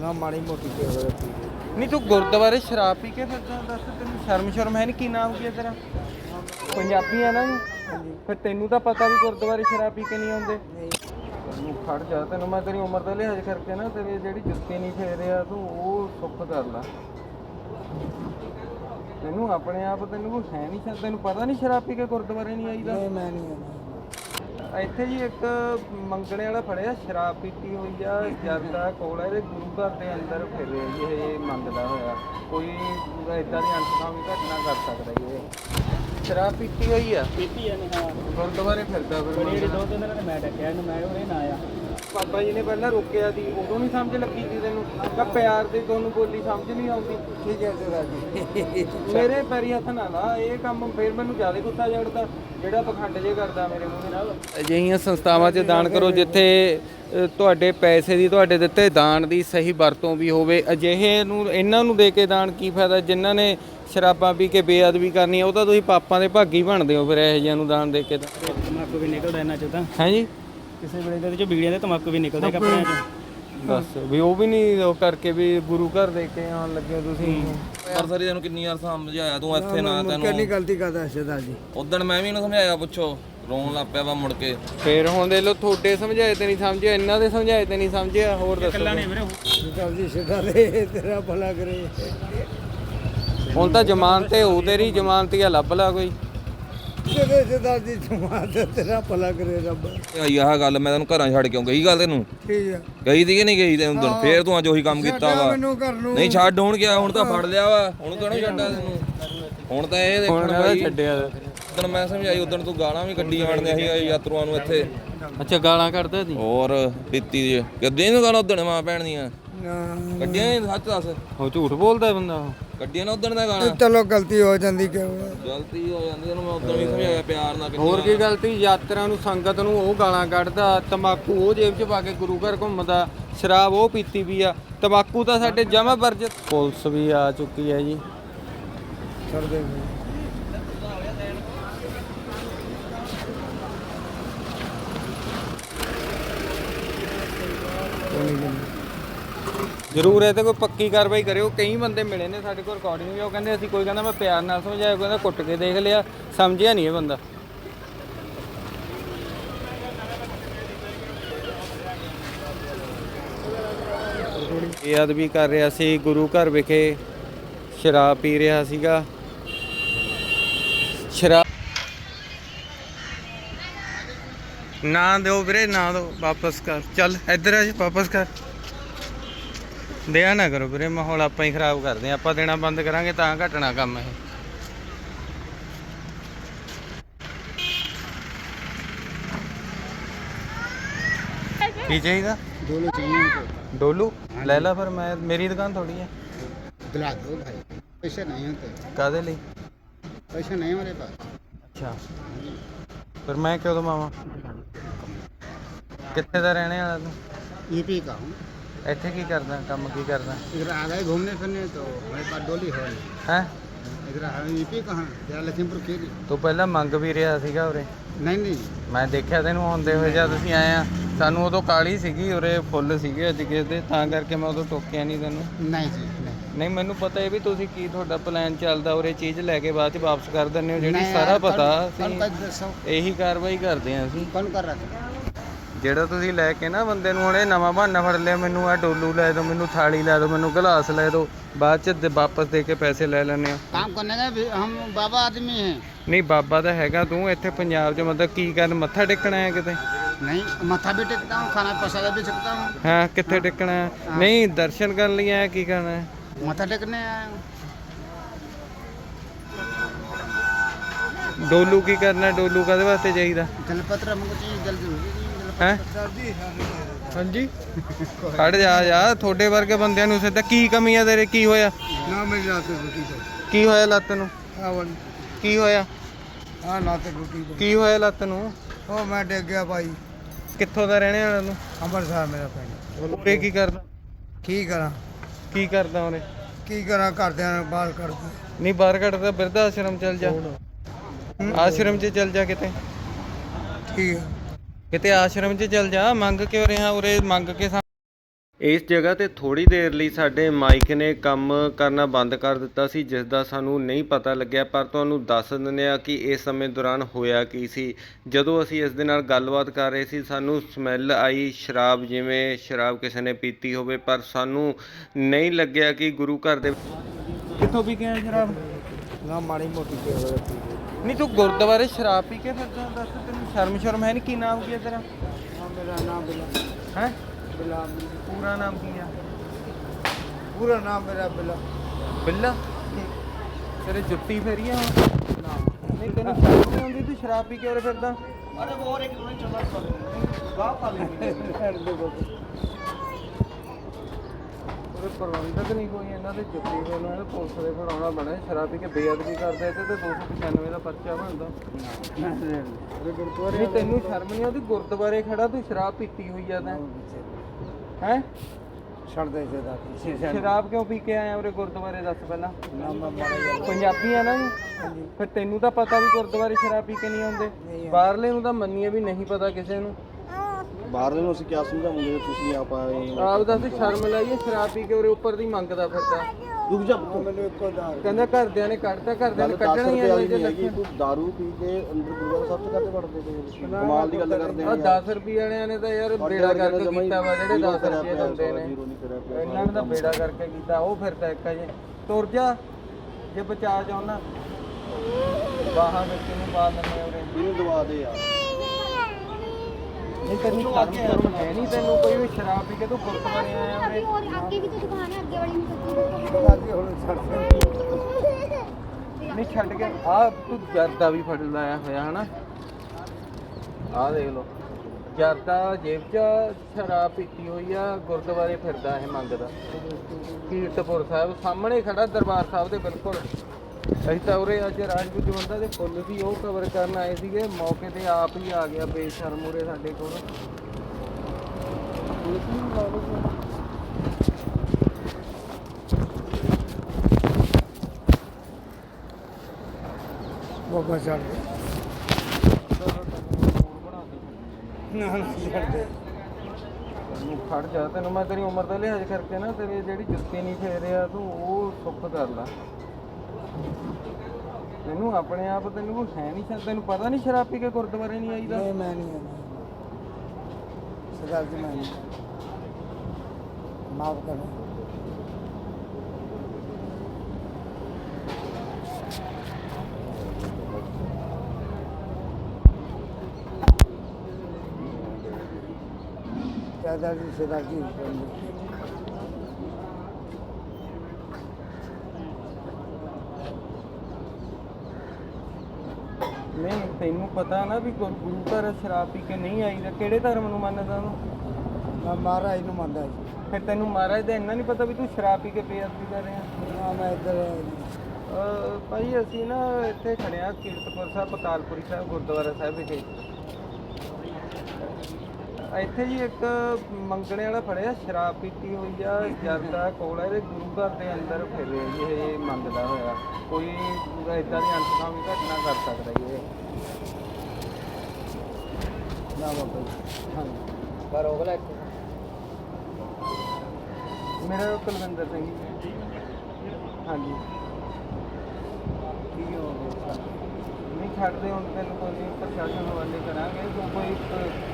ਨਾ ਮਾੜੀ ਮੋਟੀ ਪੀ ਲਈ। ਨਹੀਂ ਤੂੰ ਗੁਰਦੁਆਰੇ ਸ਼ਰਾਬ ਪੀ ਕੇ ਫਿਰਦਾ ਦੱਸ ਤੈਨੂੰ ਸ਼ਰਮ ਸ਼ਰਮ ਹੈ ਨਹੀਂ ਕੀ ਨਾਮ ਕੀ ਹੈ ਤੇਰਾ? ਪੰਜਾਬੀ ਆ ਨਾ ਜੀ ਫਿਰ ਤੈਨੂੰ ਤਾਂ ਪਤਾ ਵੀ ਗੁਰਦੁਆਰੇ ਸ਼ਰਾਬ ਪੀ ਕੇ ਨਹੀਂ ਆਉਂਦੇ। ਨਹੀਂ। ਤੂੰ ਖੜ ਜਾ ਤੈਨੂੰ ਮੈਂ ਤੇਰੀ ਉਮਰ ਦਾ ਲਿਹਾਜ਼ ਕਰਕੇ ਨਾ ਤੇਰੀ ਜਿਹੜੀ ਜੁੱਤੀ ਨਹੀਂ ਫੇਰਿਆ ਤੂੰ ਉਹ ਸੁੱਖ ਕਰ ਲੈ। ਤੈਨੂੰ ਆਪਣੇ ਆਪ ਤੈਨੂੰ ਕੋਈ ਹੈ ਨਹੀਂ ਤੈਨੂੰ ਪਤਾ ਨਹੀਂ ਸ਼ਰਾਬ ਪੀ ਕੇ ਗੁਰਦੁਆਰੇ ਨਹੀਂ ਆਈਦਾ। ਨਹੀਂ ਮੈਂ ਨਹੀਂ ਆਉਣਾ। ਇੱਥੇ ਜੀ ਇੱਕ ਮੰਗਣੇ ਵਾਲਾ ਫੜਿਆ ਸ਼ਰਾਬ ਪੀਤੀ ਹੋਈ ਆ ਜਰਦਾ ਕੋਲ ਇਹਦੇ ਗੁਰੂ ਘਰ ਦੇ ਅੰਦਰ ਫਿਰ ਜੀ ਇਹ ਮੰਗਦਾ ਹੋਇਆ। ਕੋਈ ਇਦਾਂ ਦੀ ਅਣਸਖਾਵੀ ਘਟਨਾ ਕਰ ਸਕਦਾ ਜੀ ਇਹ। ਸ਼ਰਾਬ ਪੀਤੀ ਹੋਈ ਆ। ਪੀਤੀ ਆ ਨੇ ਹਾਂ। ਗੁਰਦੁਆਰੇ ਫਿਰਦਾ ਫਿਰ ਬੜੀ। ਦੋ ਤਿੰਨ ਦਿਨ ਮੈਂ ਡੱਕਿਆ ਇਹਨੂੰ ਮੈਂ ਉਹਨੇ ਨਾ ਆਇਆ। ਬਾਬਾ ਜੀ ਨੇ ਪਹਿਲਾਂ ਰੋਕਿਆ ਸੀ ਉਦੋਂ ਨਹੀਂ ਸਮਝ ਲੱਗੀ ਸੀ ਤੈਨੂੰ ਤਾਂ ਪਿਆਰ ਦੀ ਤੁਹਾਨੂੰ ਬੋਲੀ ਸਮਝ ਨਹੀਂ ਆਉਂਦੀ। ਠੀਕ ਹੈ ਤੇਰਾ ਜੀ ਮੇਰੇ ਪੈਰੀ ਹੱਥ ਨਾ ਲਾ ਇਹ ਕੰਮ ਫੇਰ ਮੈਨੂੰ ਜ਼ਿਆਦਾ ਗੁੱਸਾ ਚੜਦਾ ਜਿਹੜਾ ਪਖੰਡ ਜੇ ਕਰਦਾ ਮੇਰੇ ਮੂੰਹ ਨਾਲ। ਅਜਿਹੀਆਂ ਸੰਸਥਾਵਾਂ 'ਚ ਦਾਨ ਕਰੋ ਜਿੱਥੇ ਤੁਹਾਡੇ ਪੈਸੇ ਦੀ ਤੁਹਾਡੇ ਦਿੱਤੇ ਦਾਨ ਦੀ ਸਹੀ ਵਰਤੋਂ ਵੀ ਹੋਵੇ। ਅਜਿਹੇ ਨੂੰ ਇਹਨਾਂ ਨੂੰ ਦੇ ਕੇ ਦਾਨ ਕੀ ਫਾਇਦਾ? ਜਿਨ੍ਹਾਂ ਨੇ ਸ਼ਰਾਬਾਂ ਪੀ ਕੇ ਬੇਅਦਬੀ ਕਰਨੀ ਉਹ ਤਾਂ ਤੁਸੀਂ ਪਾਪਾਂ ਦੇ ਭਾਗੀ ਬਣਦੇ ਹੋ ਫਿਰ ਇਹੋ ਜਿਹਿਆਂ ਨੂੰ ਦਾਨ ਦੇ ਕੇ ਤਾਂ। ਵੀ ਨਿਕਲਦਾ ਇਹਨਾਂ ਚੋਂ ਤਾਂ। ਹੈ ਜੀ? ਕਿਸੇ ਵੇਲੇ ਦੇ ਵਿੱਚ ਬੀੜੀਆਂ ਦੇ ਤਮਾਕੂ ਵੀ ਨਿਕਲਦੇ ਕੱਪੜਿਆਂ ਚੋਂ। ਬਸ ਵੀ ਉਹ ਵੀ ਨਹੀਂ ਉਹ ਕਰਕੇ ਵੀ ਗੁਰੂ ਘਰ ਦੇ ਕੇ ਆਉਣ ਲੱਗੇ ਤੁਸੀਂ। ਯਾਰ ਸਰੀ ਤੈਨੂੰ ਕਿੰਨੀ ਵਾਰ ਸਮਝਾਇਆ ਤੂੰ ਇੱਥੇ ਨਾ ਤੈਨੂੰ। ਗਲਤੀ ਕਰਦਾ ਸਰਦਾਰ ਜੀ। ਉਦੋਂ ਮੈਂ ਵੀ ਇਹਨੂੰ ਸਮਝਾਇਆ ਪੁੱਛੋ। ਰੋਣ ਲੱਗ ਪਿਆ ਵਾ ਮੁੜ ਕੇ। ਫੇਰ ਹੁਣ ਦੇ ਲੋ ਤੁਹਾਡੇ ਸਮਝਾਏ ਤੇ ਨਹੀਂ ਸਮਝਿਆ ਇਹਨਾਂ ਦੇ ਸਮਝਾਏ ਤੇ ਨਹੀਂ ਸਮਝਿਆ ਹੋਰ ਦੱਸੋ ਨਹੀਂ ਵੀਰੇ ਸਰਦਾਰ ਜੀ ਸਰਦਾਰ ਦੇ ਤੇਰਾ ਭਲਾ ਕਰੇ। ਹੁਣ ਤਾਂ ਜ਼ਮਾਨ ਤੇ ਹੋ ਤੇਰੀ ਜ਼ਮਾਨਤੀਆ ਲੱਭ ਲਾ ਕੋਈ। ਤੇਰੇ ਸਰਦਾਰ ਜੀ ਜਮਾਤ ਤੇਰਾ ਭਲਾ ਕਰੇ ਰੱਬ। ਆਈ ਆਹ ਗੱਲ ਮੈਂ ਤੈਨੂੰ ਘਰਾਂ ਛੱਡ ਕਿਉਂ ਗਈ ਗੱਲ ਤੈਨੂੰ? ਠੀਕ ਹੈ ਗਈ ਦੀ ਕਿ ਨਹੀਂ ਗਈ ਤੈਨੂੰ ਦਿਨ? ਫੇਰ ਤੂੰ ਅੱਜ ਉਹੀ ਕੰਮ ਕੀਤਾ ਵਾ। ਮੈਨੂੰ ਘਰ ਨੂੰ। ਨਹੀਂ ਛੱਡ ਹੁਣ ਗਿਆ ਹੁਣ ਤਾਂ ਫੜ ਲਿਆ ਵਾ। ਹੁਣ ਕਿਹਨੂੰ ਛੱਡਾ ਤੈਨੂੰ? ਹੁਣ ਤਾਂ ਇਹ ਦੇਖਣ ਭਾਈ ਛੱਡਿਆ ਉਦੋਂ ਮੈਂ ਸਮਝਾਈ ਉਦੋਂ ਤੂੰ ਗਾਲਾਂ ਵੀ ਕੱਢੀ ਜਾਣਦੇ ਸੀ ਯਾਤਰੂਆਂ ਨੂੰ ਇੱਥੇ। ਅੱਛਾ ਗਾਲਾਂ ਕੱਢਦਾ ਸੀ? ਹੋਰ ਪੀਤੀ ਦੀ। ਕੱਢੀਆਂ ਨੂੰ ਗਾਲਾਂ ਉਦੋਂ ਮਾਂ ਭੈਣ ਦੀਆਂ? ਨਾ। ਕੱਢੀਆਂ ਸੱਚ ਦੱਸ। ਉਹ ਝੂਠ ਬੋਲਦਾ ਬੰਦਾ ਉਹ ਕੱਢੀਆਂ ਨਾ ਉਦੋਂ ਦਾ ਗਾਲਾਂ ਚਲੋ ਗਲਤੀ ਹੋ ਜਾਂਦੀ ਕਿ ਗਲਤੀ ਹੋ ਜਾਂਦੀ ਤੈਨੂੰ ਮੈਂ ਉਦੋਂ ਵੀ ਸਮਝਾਇਆ ਪਿਆਰ ਨਾਲ ਕਿੰਨੀ ਹੋਰ ਕੀ ਗਲਤੀ? ਯਾਤਰਾ ਨੂੰ ਸੰਗਤ ਨੂੰ ਉਹ ਗਾਲਾਂ ਕੱਢਦਾ ਤਮਾਕੂ ਉਹ ਜੇਬ 'ਚ ਪਾ ਕੇ ਗੁਰੂ ਘਰ ਘੁੰਮਦਾ ਸ਼ਰਾਬ ਉਹ ਪੀਤੀ ਵੀ ਆ ਤਮਾਕੂ ਤਾਂ ਸਾਡੇ ਜਮਾ ਵਰਜਿਤ ਪੁਲਿਸ ਵੀ ਆ ਚੁੱਕੀ ਹੈ ਜੀ। ਛੱਡ ਦੇ ਜ਼ਰੂਰ, ਇਹ ਤੇ ਕੋਈ ਪੱਕੀ ਕਾਰਵਾਈ ਕਰਿਓ। ਕਈ ਬੰਦੇ ਮਿਲੇ ਨੇ ਸਾਡੇ ਕੋਲ ਰਿਕਾਰਡਿੰਗ ਵੀ, ਉਹ ਕਹਿੰਦੇ ਅਸੀਂ ਕੋਈ ਕਹਿੰਦਾ ਮੈਂ ਪਿਆਰ ਨਾਲ ਸਮਝਾਇਆ, ਕੋਈ ਕਹਿੰਦਾ ਕੁੱਟ ਕੇ ਦੇਖ ਲਿਆ, ਸਮਝਿਆ ਨਹੀਂ ਇਹ ਬੰਦਾ। ਬੇਅਦਬੀ ਕਰ ਰਿਹਾ ਸੀ, ਗੁਰੂ ਘਰ ਵਿਖੇ ਸ਼ਰਾਬ ਪੀ ਰਿਹਾ ਸੀਗਾ। ਸ਼ਰਾਬ ਨਾ ਦਿਓ ਵੀਰੇ, ਨਾ ਦਿਓ, ਵਾਪਸ ਕਰ। ਚੱਲ, ਇੱਧਰ ਆ ਜੀ, ਵਾਪਸ ਕਰ। ਦਿਆ ਨਾ ਕਰੋ ਵੀਰੇ ਮਾਹੌਲ ਆਪਾਂ ਹੀ ਖਰਾਬ ਕਰਦੇ ਹਾਂ ਆਪਾਂ ਦੇਣਾ ਬੰਦ ਕਰਾਂਗੇ ਤਾਂ ਘਟਣਾ ਕੰਮ ਇਹ ਕੀ ਚਾਹੀਦਾ दोनों चाहिए ਡੋਲੂ ਲੈ ਲੈ ਫਿਰ ਮੈਂ ਮੇਰੀ ਦੁਕਾਨ ਥੋੜੀ ਹੈ दिला दो भाई पैसे नहीं होते ਕਾਦੇ ਲਈ पैसे नहीं हमारे पास ਅੱਛਾ ਫਿਰ ਮੈਂ ਕਿਉਂ ਦਵਾਵਾਂ ਕਿੱਥੇ ਦਾ ਰਹਿਣੇ ਵਾਲਾ ਤੂੰ यूपी का हूँ ਇੱਥੇ ਕੀ ਕਰਦਾ ਕੰਮ ਕੀ ਕਰਦਾ इधर आ गए घूमने फिरने तो हमारे पास डोली है ਹੈ इधर हम यूपी कहाँ तेरा लखीमपुर खीरी ਤੂੰ ਪਹਿਲਾਂ ਮੰਗ ਵੀ ਰਿਹਾ ਸੀਗਾ ਉਰੇ नहीं नहीं ਮੈਂ ਦੇਖਿਆ ਤੈਨੂੰ ਆਉਂਦੇ ਹੋਏ ਜਦ ਅਸੀਂ ਆਏ ਆ ਸਾਨੂੰ ਉਦੋਂ ਕਾਲੀ ਸੀਗੀ ਉਰੇ ਫੁੱਲ ਸੀਗੇ ਅੱਜ ਕਿਸੇ ਦੇ ਤਾਂ ਕਰਕੇ ਮੈਂ ਉਦੋਂ ਟੋਕਿਆ ਨਹੀਂ ਤੈਨੂੰ नहीं जी नहीं ਨਹੀਂ ਮੈਨੂੰ ਪਤਾ ਹੈ ਵੀ ਤੁਸੀਂ ਕੀ ਤੁਹਾਡਾ ਪਲਾਨ ਚੱਲਦਾ ਉਰੇ ਚੀਜ਼ ਲੈ ਕੇ ਬਾਅਦ ਚ ਵਾਪਸ ਕਰ ਦਿੰਦੇ ਹੋ ਜਿਹੜੀ नहीं, ਸਾਰਾ कौन- ਪਤਾ कौन ਅਸੀਂ का दसो ਇਹੀ ਕਾਰਵਾਈ ਕਰਦੇ ਆ ਅਸੀਂ कौन कर रहा था ਜਿਹੜਾ ਤੁਸੀਂ ਲੈ ਕੇ ਨਾ ਬੰਦੇ ਨੂੰ ਹੁਣੇ ਨਵਾਂ ਬਹਾਨਾ ਫੜ ਲਿਆ ਮੈਨੂੰ ਆ ਡੋਲੂ ਲੈ ਦਿਓ ਮੈਨੂੰ ਥਾਲੀ ਲੈ ਦਿਓ ਮੈਨੂੰ ਗਲਾਸ ਲੈ ਦਿਓ ਬਾਅਦ ਚ ਦੇ- ਵਾਪਸ ਦੇ ਕੇ ਪੈਸੇ ਲੈ ਲੈਂਦੇ ਹੋ काम करने का भी हम बाबा आदमी हैं ਨਹੀਂ ਬਾਬਾ ਤਾਂ ਹੈਗਾ ਤੂੰ ਇੱਥੇ ਪੰਜਾਬ 'ਚ ਮਤਲਬ ਕੀ ਕਰਨ ਮੱਥਾ ਟੇਕਣਾ ਹੈ ਕਿਤੇ नहीं मत्था भी टेकता हूँ खाना प्रसाद भी सकता हूँ ਹਾਂ ਕਿੱਥੇ ਟੇਕਣਾ ਹੈ ਨਹੀਂ ਦਰਸ਼ਨ ਕਰਨ ਲਈ ਆਇਆ ਕੀ ਕਰਨਾ ਹੈ मत्था टेकने आया हूँ ਡੋਲੂ ਕੀ ਕਰਨਾ ਹੈ? ਡੋਲੂ ਕਾਦੇ ਵਾਸਤੇ ਚਾਹੀਦਾ जलपत्र हमको चाहिए जल्दी ਹੈ? ਹਾਂਜੀ? ਖੜ ਜਾ ਯਾਰ ਤੁਹਾਡੇ ਵਰਗੇ ਬੰਦਿਆਂ ਨੂੰ ਸਿੱਧਾ ਕੀ ਕਮੀ ਆ ਤੇਰੇ? ਕੀ ਹੋਇਆ? ਨਾ ਮੇਰੀ ਰਾਤ ਨੂੰ ਰੋਟੀ ਖਾਈ ਕੀ ਹੋਇਆ ਲੱਤ ਨੂੰ? ਆਵਨ ਕੀ ਹੋਇਆ? ਆ ਲੱਤ ਰੋਟੀ ਕੀ ਹੋਇਆ ਲੱਤ ਨੂੰ? ਉਹ ਮੈਂ ਡਿੱਗ ਗਿਆ ਭਾਈ। ਕਿੱਥੋਂ ਦਾ ਰਹਿਣੇ ਵਾਲਾ ਨੂੰ ਅੰਮ੍ਰਿਤਸਰ ਮੇਰਾ ਪਿੰਡ। ਉਰੇ ਕੀ ਕਰਦਾ? ਕੀ ਕਰਾਂ? ਕੀ ਕਰਦਾ ਉਹਨੇ ਕੀ ਕਰਾਂ? ਘਰਦਿਆਂ ਨੂੰ ਬਾਹਰ ਕੱਢਦਾ। ਨਹੀਂ ਬਾਹਰ ਕੱਢਦਾ ਬਿਰਧ ਆਸ਼ਰਮ ਚਲ ਜਾ। ਆਸ਼ਰਮ 'ਚ ਚਲ ਜਾ ਕਿਤੇ। ਠੀਕ ਹੈ ਕਿਤੇ ਆਸ਼ਰਮ 'ਚ ਚੱਲ ਜਾ ਮੰਗ ਕਿਉਂ ਰਿਹਾ ਉਰੇ ਮੰਗ ਕੇ ਸਾ- ਇਸ ਜਗ੍ਹਾ ਤੇ ਥੋੜੀ ਦੇਰ ਲਈ ਸਾਡੇ ਮਾਈਕ ਨੇ ਕੰਮ ਕਰਨਾ ਬੰਦ ਕਰ ਦਿੱਤਾ ਸੀ ਜਿਸ ਦਾ ਸਾਨੂੰ ਨਹੀਂ ਪਤਾ ਲੱਗਿਆ ਪਰ ਤੁਹਾਨੂੰ ਦੱਸ ਦਿੰਦੇ ਆ ਕਿ ਇਸ ਸਮੇਂ ਦੌਰਾਨ ਹੋਇਆ ਕੀ ਸੀ। ਜਦੋਂ ਅਸੀਂ ਇਸ ਦੇ ਨਾਲ ਗੱਲਬਾਤ ਕਰ ਰਹੇ ਸੀ ਸਾਨੂੰ ਸਮੈਲ ਆਈ ਸ਼ਰਾਬ ਜਿਵੇਂ ਸ਼ਰਾਬ ਕਿਸੇ ਨੇ ਪੀਤੀ ਹੋਵੇ ਪਰ ਸਾਨੂੰ ਨਹੀਂ ਲੱਗਿਆ ਕਿ ਗੁਰੂ ਘਰ ਦੇ ਕਿੱਥੋਂ ਕੇ ਆਇਆ ਸ਼ਰਾਬ? ਨਾ ਮਾੜੀ ਮੋਟੀ ਹੋਵੇ ਨਹੀਂ ਤੂੰ ਗੁਰਦੁਆਰੇ ਸ਼ਰਾਬ ਪੀ ਕੇ ਫਿਰਦਾ ਦੱਸ ਤੈਨੂੰ ਸ਼ਰਮ ਸ਼ਰਮ ਹੈ ਨਹੀਂ? ਕੀ ਨਾਮ ਕੀ ਹੈ ਤੇਰਾ? ਨਾ ਮੇਰਾ ਨਾਮ ਬਿਲਾ ਹੈ? ਬਿਲਾ ਪੂਰਾ ਨਾਮ ਕੀ ਆ? ਪੂਰਾ ਨਾਮ ਮੇਰਾ ਬਿਲਾ ਬਿੱਲਾ? ਤੇਰੇ ਜੁੱਤੀ ਫੇਰੀ ਆ ਹੁਣ? ਨਹੀਂ ਤੈਨੂੰ ਸ਼ਰਮ ਨਹੀਂ ਆਉਂਦੀ ਤੂੰ ਸ਼ਰਾਬ ਪੀ ਕੇ ਉਰੇ ਫਿਰਦਾ? ਉਹਦੇ ਪ੍ਰਬੰਧਕ ਨਹੀਂ ਕੋਈ ਇਹਨਾਂ ਦੇ ਜੁੱਤੀ ਫੇਰਨ ਵਾਲੇ ਪੁਲਿਸ ਦੇ ਫੜਾਉਣਾ ਬਣਾ ਸ਼ਰਾਬ ਕੇ ਬੇਅਦਬੀ ਕਰਦੇ ਇੱਥੇ ਤੇ 295 ਦਾ ਪਰਚਾ ਬਣਦਾ। ਨਹੀਂ ਤੈਨੂੰ ਸ਼ਰਮ ਨਹੀਂ ਆਉਂਦੀ? ਗੁਰਦੁਆਰੇ ਖੜਾ ਤੂੰ ਸ਼ਰਾਬ ਪੀਤੀ ਹੋਈ ਆ ਤੈਂ। ਹੈ? ਛੱਡ ਦੇ ਜਦਾ ਕਿਸੇ ਸ਼ਰਾਬ ਕਿਉਂ ਪੀ ਕੇ ਆਇਆ ਉਰੇ ਗੁਰਦੁਆਰੇ ਦੱਸ ਪਹਿਲਾਂ। ਪੰਜਾਬੀ ਆ ਨਾ ਜੀ ਫਿਰ ਤੈਨੂੰ ਤਾਂ ਪਤਾ ਵੀ ਗੁਰਦੁਆਰੇ ਸ਼ਰਾਬ ਪੀ ਕੇ ਨਹੀਂ ਆਉਂਦੇ। ਬਾਹਰਲੇ ਨੂੰ ਤਾਂ ਮੰਨੀਏ ਵੀ ਨਹੀਂ ਪਤਾ ਕਿਸੇ ਨੂੰ। ਬਾਹਰਲੇ ਨੂੰ ਅਸੀਂ ਕੀ ਸਮਝਾਵਾਂਗੇ ਤੁਸੀਂ ਆਪ ਆਏ ਆਪ ਦਾ ਤੇ ਸ਼ਰਮ ਲਾਈਏ ਸ਼ਰਾਬ ਪੀ ਕੇ ਉਰੇ ਉੱਪਰ ਦੀ ਮੰਗਦਾ ਫਿਰਦਾ। ਰੁਕ ਜਾ ਮੈਨੂੰ ਇੱਕੋ ਦਾ ਕਹਿੰਦਾ ਘਰਦਿਆਂ ਨੇ ਕੱਢਤਾ ਘਰਦਿਆਂ ਨੇ ਕੱਢਣਾ ਹੀ ਆ ਜੇ ਲੱਗੇ ਤੂੰ दारू ਪੀ ਕੇ ਅੰਦਰ ਗੁਰਦੁਆਰਾ ਸਾਹਿਬ ਚ ਕਰਦੇ ਪੜਦੇ ਤੇ ਕਮਾਲ ਦੀ ਗੱਲ ਕਰਦੇ ਆ 10 ਰੁਪਏ ਵਾਲਿਆਂ ਨੇ ਤਾਂ ਯਾਰ ਬੇੜਾ ਕਰਕੇ ਕੀਤਾ ਵਾ ਜਿਹੜੇ 10 ਰੁਪਏ ਦਿੰਦੇ ਨੇ। ਇਹਨਾਂ ਨੇ ਤਾਂ ਬੇੜਾ ਕਰਕੇ ਕੀਤਾ ਉਹ ਫਿਰਦਾ ਇੱਕ ਜੇ। ਤੁਰ ਜਾ ਜੇ ਬਚਾ ਚਾਹੁੰਦਾ ਬਾਹਾਂ ਵਿੱਚ ਨੂੰ ਪਾ ਦਿੰਦੇ ਉਰੇ। ਇਹਨੂੰ ਦਵਾ ਦੇ ਯਾਰ। ਨਹੀਂ ਛੱਡ ਕੇ ਆ ਤੂੰ ਜਰਦਾ ਵੀ ਫੜ ਲਾਇਆ ਹੋਇਆ ਹਨਾ? ਆ ਦੇਖ ਲੋ ਜਰਦਾ ਜੇਬ 'ਚ ਸ਼ਰਾਬ ਪੀਤੀ ਹੋਈ ਆ ਗੁਰਦੁਆਰੇ ਫਿਰਦਾ ਇਹ ਮੰਗਦਾ। ਕੀਰਤਪੁਰ ਸਾਹਿਬ ਸਾਹਮਣੇ ਖੜਾ ਦਰਬਾਰ ਸਾਹਿਬ ਦੇ ਬਿਲਕੁਲ। ਅਸੀਂ ਤਾਂ ਉਰੇ ਅੱਜ ਰਾਜਪੂਤ ਬੰਦਾ ਦੇ ਫੁੱਲ ਸੀ ਉਹ ਕਵਰ ਕਰਨ ਆਏ ਸੀਗੇ। ਮੌਕੇ ਤੇ ਆਪ ਹੀ ਆ ਗਿਆ ਬੇਸ਼ਰਮ ਉਰੇ ਸਾਡੇ ਕੋਲ। ਪੁਲਿਸ ਨੂੰ ਲਓ। ਬਾਬਾ ਦੇ ਨਾ ਨਾ ਛੱਡ ਦੇ ਤੈਨੂੰ ਖੜ ਜਾ ਤੈਨੂੰ ਮੈਂ ਤੇਰੀ ਉਮਰ ਦਾ ਲਿਹਾਜ਼ ਕਰਕੇ ਨਾ ਤੇਰੀ ਜਿਹੜੀ ਜੁੱਤੀ ਨਹੀਂ ਫੇਰਿਆ ਤੂੰ ਉਹ ਸੁੱਖ ਕਰ ਲੈ। ਤੈਨੂੰ ਆਪਣੇ ਆਪ ਤੈਨੂੰ ਕੋਈ ਹੈ ਨਹੀਂ ਸ਼ਾਇਦ ਤੈਨੂੰ ਪਤਾ ਨਹੀਂ ਸ਼ਰਾਬ ਪੀ ਕੇ ਗੁਰਦੁਆਰੇ ਨਹੀਂ ਆਈਦਾ? ਨਹੀਂ, ਮੈਂ ਨਹੀਂ ਆਉਣਾ। ਸਰਦਾਰ ਜੀ ਮੈਂ ਨਹੀਂ ਮਾਫ ਕਰੋ। ਸਰਦਾਰ ਜੀ ਸਰਦਾਰ ਜੀ ਨਹੀਂ ਤੈਨੂੰ ਪਤਾ ਨਾ ਵੀ ਗੁਰ- ਗੁਰੂ ਘਰ ਸ਼ਰਾਬ ਪੀ ਕੇ ਨਹੀਂ ਆਈਦਾ ਕਿਹੜੇ ਧਰਮ ਨੂੰ ਮੰਨਦਾ ਤੂੰ ਮੈਂ ਮਹਾਰਾਜ ਨੂੰ ਮੰਨਦਾ ਜੀ। ਫਿਰ ਤੈਨੂੰ ਮਹਾਰਾਜ ਦਾ ਇੰਨਾ ਨਹੀਂ ਪਤਾ ਵੀ ਤੂੰ ਸ਼ਰਾਬ ਪੀ ਕੇ ਬੇਅਦਬੀ ਕਰ ਰਿਹਾ? ਨਾ ਮੈਂ ਇੱਧਰ ਅਹ ਭਾਈ ਅਸੀਂ ਨਾ ਇੱਥੇ ਖੜੇ ਆ ਕੀਰਤਪੁਰ ਸਾਹਿਬ ਪਤਾਲਪੁਰੀ ਸਾਹਿਬ ਗੁਰਦੁਆਰਾ ਸਾਹਿਬ ਵਿਖੇ। ਇੱਥੇ ਜੀ ਇੱਕ ਮੰਗਣੇ ਵਾਲਾ ਫੜਿਆ ਸ਼ਰਾਬ ਪੀਤੀ ਹੋਈ ਆ ਜਰਦਾ ਕੋਲ ਇਹਦੇ ਗੁਰੂ ਘਰ ਦੇ ਅੰਦਰ ਫਿਰ ਜੀ ਇਹ ਮੰਗਦਾ ਹੋਇਆ। ਕੋਈ ਇਦਾਂ ਦੀ ਅਨਸਖਾਵੀ ਘਟਨਾ ਕਰ ਸਕਦਾ ਜੀ ਇਹ। ਨਾ ਬਾਬਾ ਜੀ। ਹਾਂਜੀ। ਪਰ ਉਹਲਾ ਇੱਕ ਮੇਰਾ ਕੁਲਵਿੰਦਰ ਸਿੰਘ ਜੀ। ਹਾਂਜੀ। ਕੀ ਹੋ ਗਿਆ? ਨਹੀਂ ਛੱਡਦੇ ਹੁਣ ਤੈਨੂੰ ਕੋਈ ਨਹੀਂ ਪ੍ਰਸ਼ਾਸਨ ਹਵਾਲੇ ਕਰਾਂਗੇ। ਤੂੰ ਕੋਈ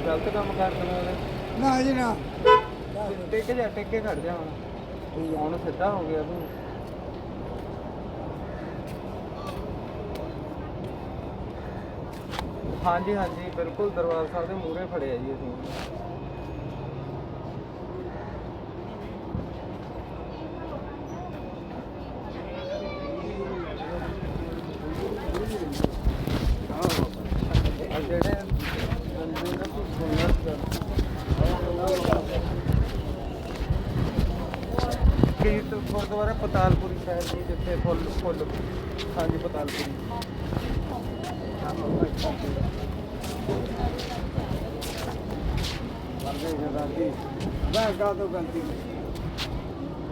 ਗਲਤ ਕੰਮ ਕਰ ਦਵੇਂ ਨਾ ਜੀ ਨਾ। ਟਿਕ ਜਾ ਟਿਕ ਖੜ ਜਾ ਹੁਣ। ਠੀਕ ਹੈ ਹੁਣ ਸਿੱਧਾ ਹੋ ਗਿਆ ਤੂੰ। ਹਾਂਜੀ ਹਾਂਜੀ, ਬਿਲਕੁਲ ਦਰਬਾਰ ਸਾਹਿਬ ਦੇ ਮੂਹਰੇ ਫੜਿਆ ਜੀ ਅਸੀਂ। ਆ ਜਿਹੜੇ ਬੰਦੇ ਨਾ ਕੋਈ ਕੀਰਤ ਗੁਰਦੁਆਰਾ ਪਤਾਲਪੁਰੀ ਸਾਹਿਬ ਜੀ, ਜਿੱਥੇ ਫੁੱਲ ਫੁੱਲ ਹਾਂਜੀ, ਪਤਾਲਪੁਰੀ ਵਰਗੇ ਸਰਦਾਰ ਜੀ ਕਾ ਤੋਂ ਗਲਤੀ ਕੀਤੀ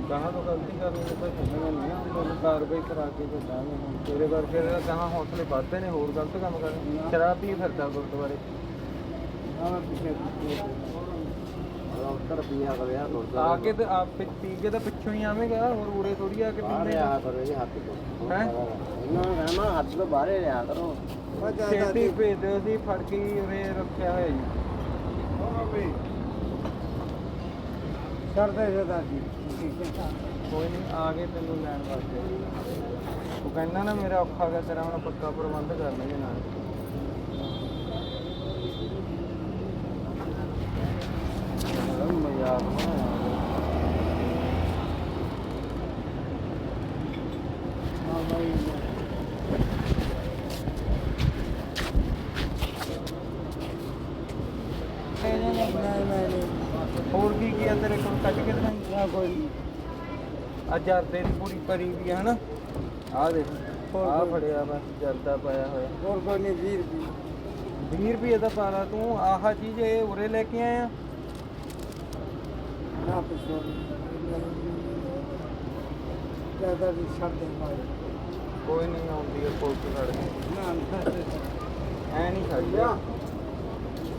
ਕਹਾਂ ਤੋਂ ਗਲਤੀ ਕਰਨੀ ਹੈ ਤਾਂ ਸਮਝਣਾ ਨਹੀਂ ਨਾ ਤੁਹਾਨੂੰ ਕਾਰਵਾਈ ਕਰਾ ਕੇ ਭੇਜਾਂਗੇ ਹੁਣ ਤੇਰੇ ਵਰਗੇ ਦਾ ਕਹਾਂ ਹੌਸਲੇ ਵੱਧਦੇ ਨੇ ਹੋਰ ਗਲਤ ਕੰਮ ਕਰਨ। ਸ਼ਰਾਬ ਪੀ ਫਿਰਦਾ ਗੁਰਦੁਆਰੇ। ਨਾ ਮੈਂ ਪਿੱਛੇ ਕੀਤੀ ਉੱਤਰ ਪੀਆ ਕਰਿਆ ਆ ਕੇ ਤੇ ਆ ਪੀ ਪੀ ਕੇ ਤਾਂ ਪਿੱਛੋਂ ਹੀ ਆਵੇਂਗਾ ਹੋਰ ਉਰੇ ਥੋੜੀ ਆ ਕੇ ਪੀਣੇ ਕਰੋ ਇਹ ਹੱਥ ਤੋਂ ਹੈ? ਇਹਨਾਂ ਨੂੰ ਕਹਿਣਾ ਹੱਥ ਤੋਂ ਬਾਹਰ ਰਿਹਾ ਕਰੋ। ਛੇਤੀ ਭੇਜ ਦਿਓ ਅਸੀਂ ਫੜ ਕੇ ਹੀ ਉਰੇ ਰੱਖਿਆ ਹੋਇਆ ਜੀ। ਕਰਦੇ ਜਦਾ ਜੀ। ਕੋਈ ਨਹੀਂ ਆ ਗਏ ਤੈਨੂੰ ਲੈਣ ਵਾਸਤੇ। ਉਹ ਕਹਿੰਦਾ ਨਾ ਮੇਰਾ ਔਖਾ ਗਿਆ ਤੇਰਾ ਹੁਣ ਪੱਕਾ ਪ੍ਰਬੰਧ ਕਰ ਲਈਏ ਨਾਲ ਮਜ਼ਾਕ ਬਣਾਇਆ ਹੋਰ ਕੀ ਕੀ ਆ ਤੇਰੇ ਕੋਲ ਕੱਢ ਕੇ ਦਿਖਾਈ ਕੋਈ ਨਹੀਂ ਆ ਜਰਦੇ ਦੀ ਪੂਰੀ ਭਰੀ ਵੀ ਹੈ ਹਨਾ? ਆ ਦੇਖ ਆ ਫੜਿਆ ਵਾ ਜਰਦਾ ਪਾਇਆ ਹੋਇਆ। ਹੋਰ ਕੋਈ ਨਹੀਂ 20 ਰੁਪਏ। 20 ਰੁਪਏ ਦਾ ਪਾਲਾ ਤੂੰ ਆਹ ਚੀਜ਼ ਇਹ ਉਰੇ ਲੈ ਕੇ ਆਇਆ? ਨਾ ਪੁੱਛੋ। ਜ਼ਿਆਦਾ ਵੀ ਛੱਡ ਦੇ ਭਾਈ। ਕੋਈ ਨਹੀਂ ਆਉਂਦੀ ਹੈ ਪੁਲਿਸ ਖੜ ਗਈ ਨਾ ਐ ਨਹੀਂ ਛੱਡਦਾ।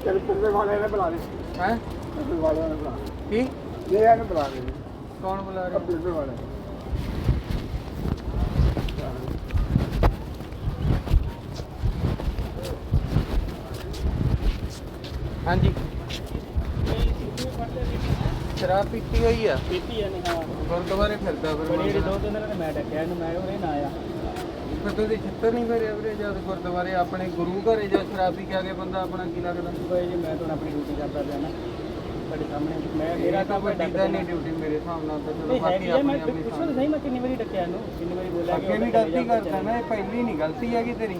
ਚਲ ਪਿੰਡੇ ਵਾਲੇ ਨੇ ਬੁਲਾ ਲੈ ਹੈ? ਪਿੰਡੇ ਵਾਲਿਆਂ ਨੇ ਬੁਲਾ ਕੀ? ਲੈ ਇਹ ਨੇ ਬੁਲਾ ਲੈ ਕੌਣ ਬੁਲਾ ਰਿਹਾ? ਪਿੰਡੇ ਵਾਲੇ। ਹਾਂਜੀ। ਸ਼ਰਾਬ ਪੀਤੀ ਹੋਈ ਆ? ਪੀਤੀ ਨੇ ਹਾਂ। ਗੁਰਦੁਆਰੇ ਫਿਰਦਾ ਫਿਰ ਬੜੀ ਦੋ ਤਿੰਨ ਦਿਨ ਮੈਂ ਡੱਕਿਆ ਇਹਨੂੰ ਮੈਂ ਉਹਨੇ ਨਾ ਆਇਆ। ਫਿਰ ਤੁਸੀਂ ਛਿੱਤਰ ਨਹੀਂ ਕਰਿਆ ਵੀਰੇ ਜਦ ਗੁਰਦੁਆਰੇ ਆਪਣੇ ਗੁਰੂ ਘਰੇ ਜਦ ਸ਼ਰਾਬ ਪੀ ਕੇ ਆ ਕੇ ਬੰਦਾ ਆਪਣਾ ਕੀ ਲੱਗਦਾ? ਕੋਈ ਜੀ ਮੈਂ ਤਾਂ ਆਪਣੀ ਡਿਊਟੀ ਕਰਦਾ ਪਿਆ ਨਾ। ਤੁਹਾਡੇ ਸਾਹਮਣੇ। ਮੈਂ ਮੇਰਾ ਤਾਂ ਵੱਡੀ ਤਾਂ ਨਹੀਂ ਡਿਊਟੀ ਮੇਰੇ ਹਿਸਾਬ ਨਾਲ ਤਾਂ ਚਲੋ ਨਹੀਂ ਬਾਕੀ ਆਪਣੀ ਆਪਣੀ ਪੁੱਛੋ ਸਹੀ ਮੈਂ ਕਿੰਨੀ ਵਾਰੀ ਡੱਕਿਆ ਇਹਨੂੰ? ਕਿੰਨੀ ਵਾਰੀ ਬੋਲਿਆ ਅੱਗੇ ਵੀ ਗਲਤੀ ਕਰਦਾ ਨਾ ਇਹ ਪਹਿਲੀ ਨਹੀਂ ਗਲਤੀ ਹੈਗੀ ਤੇਰੀ।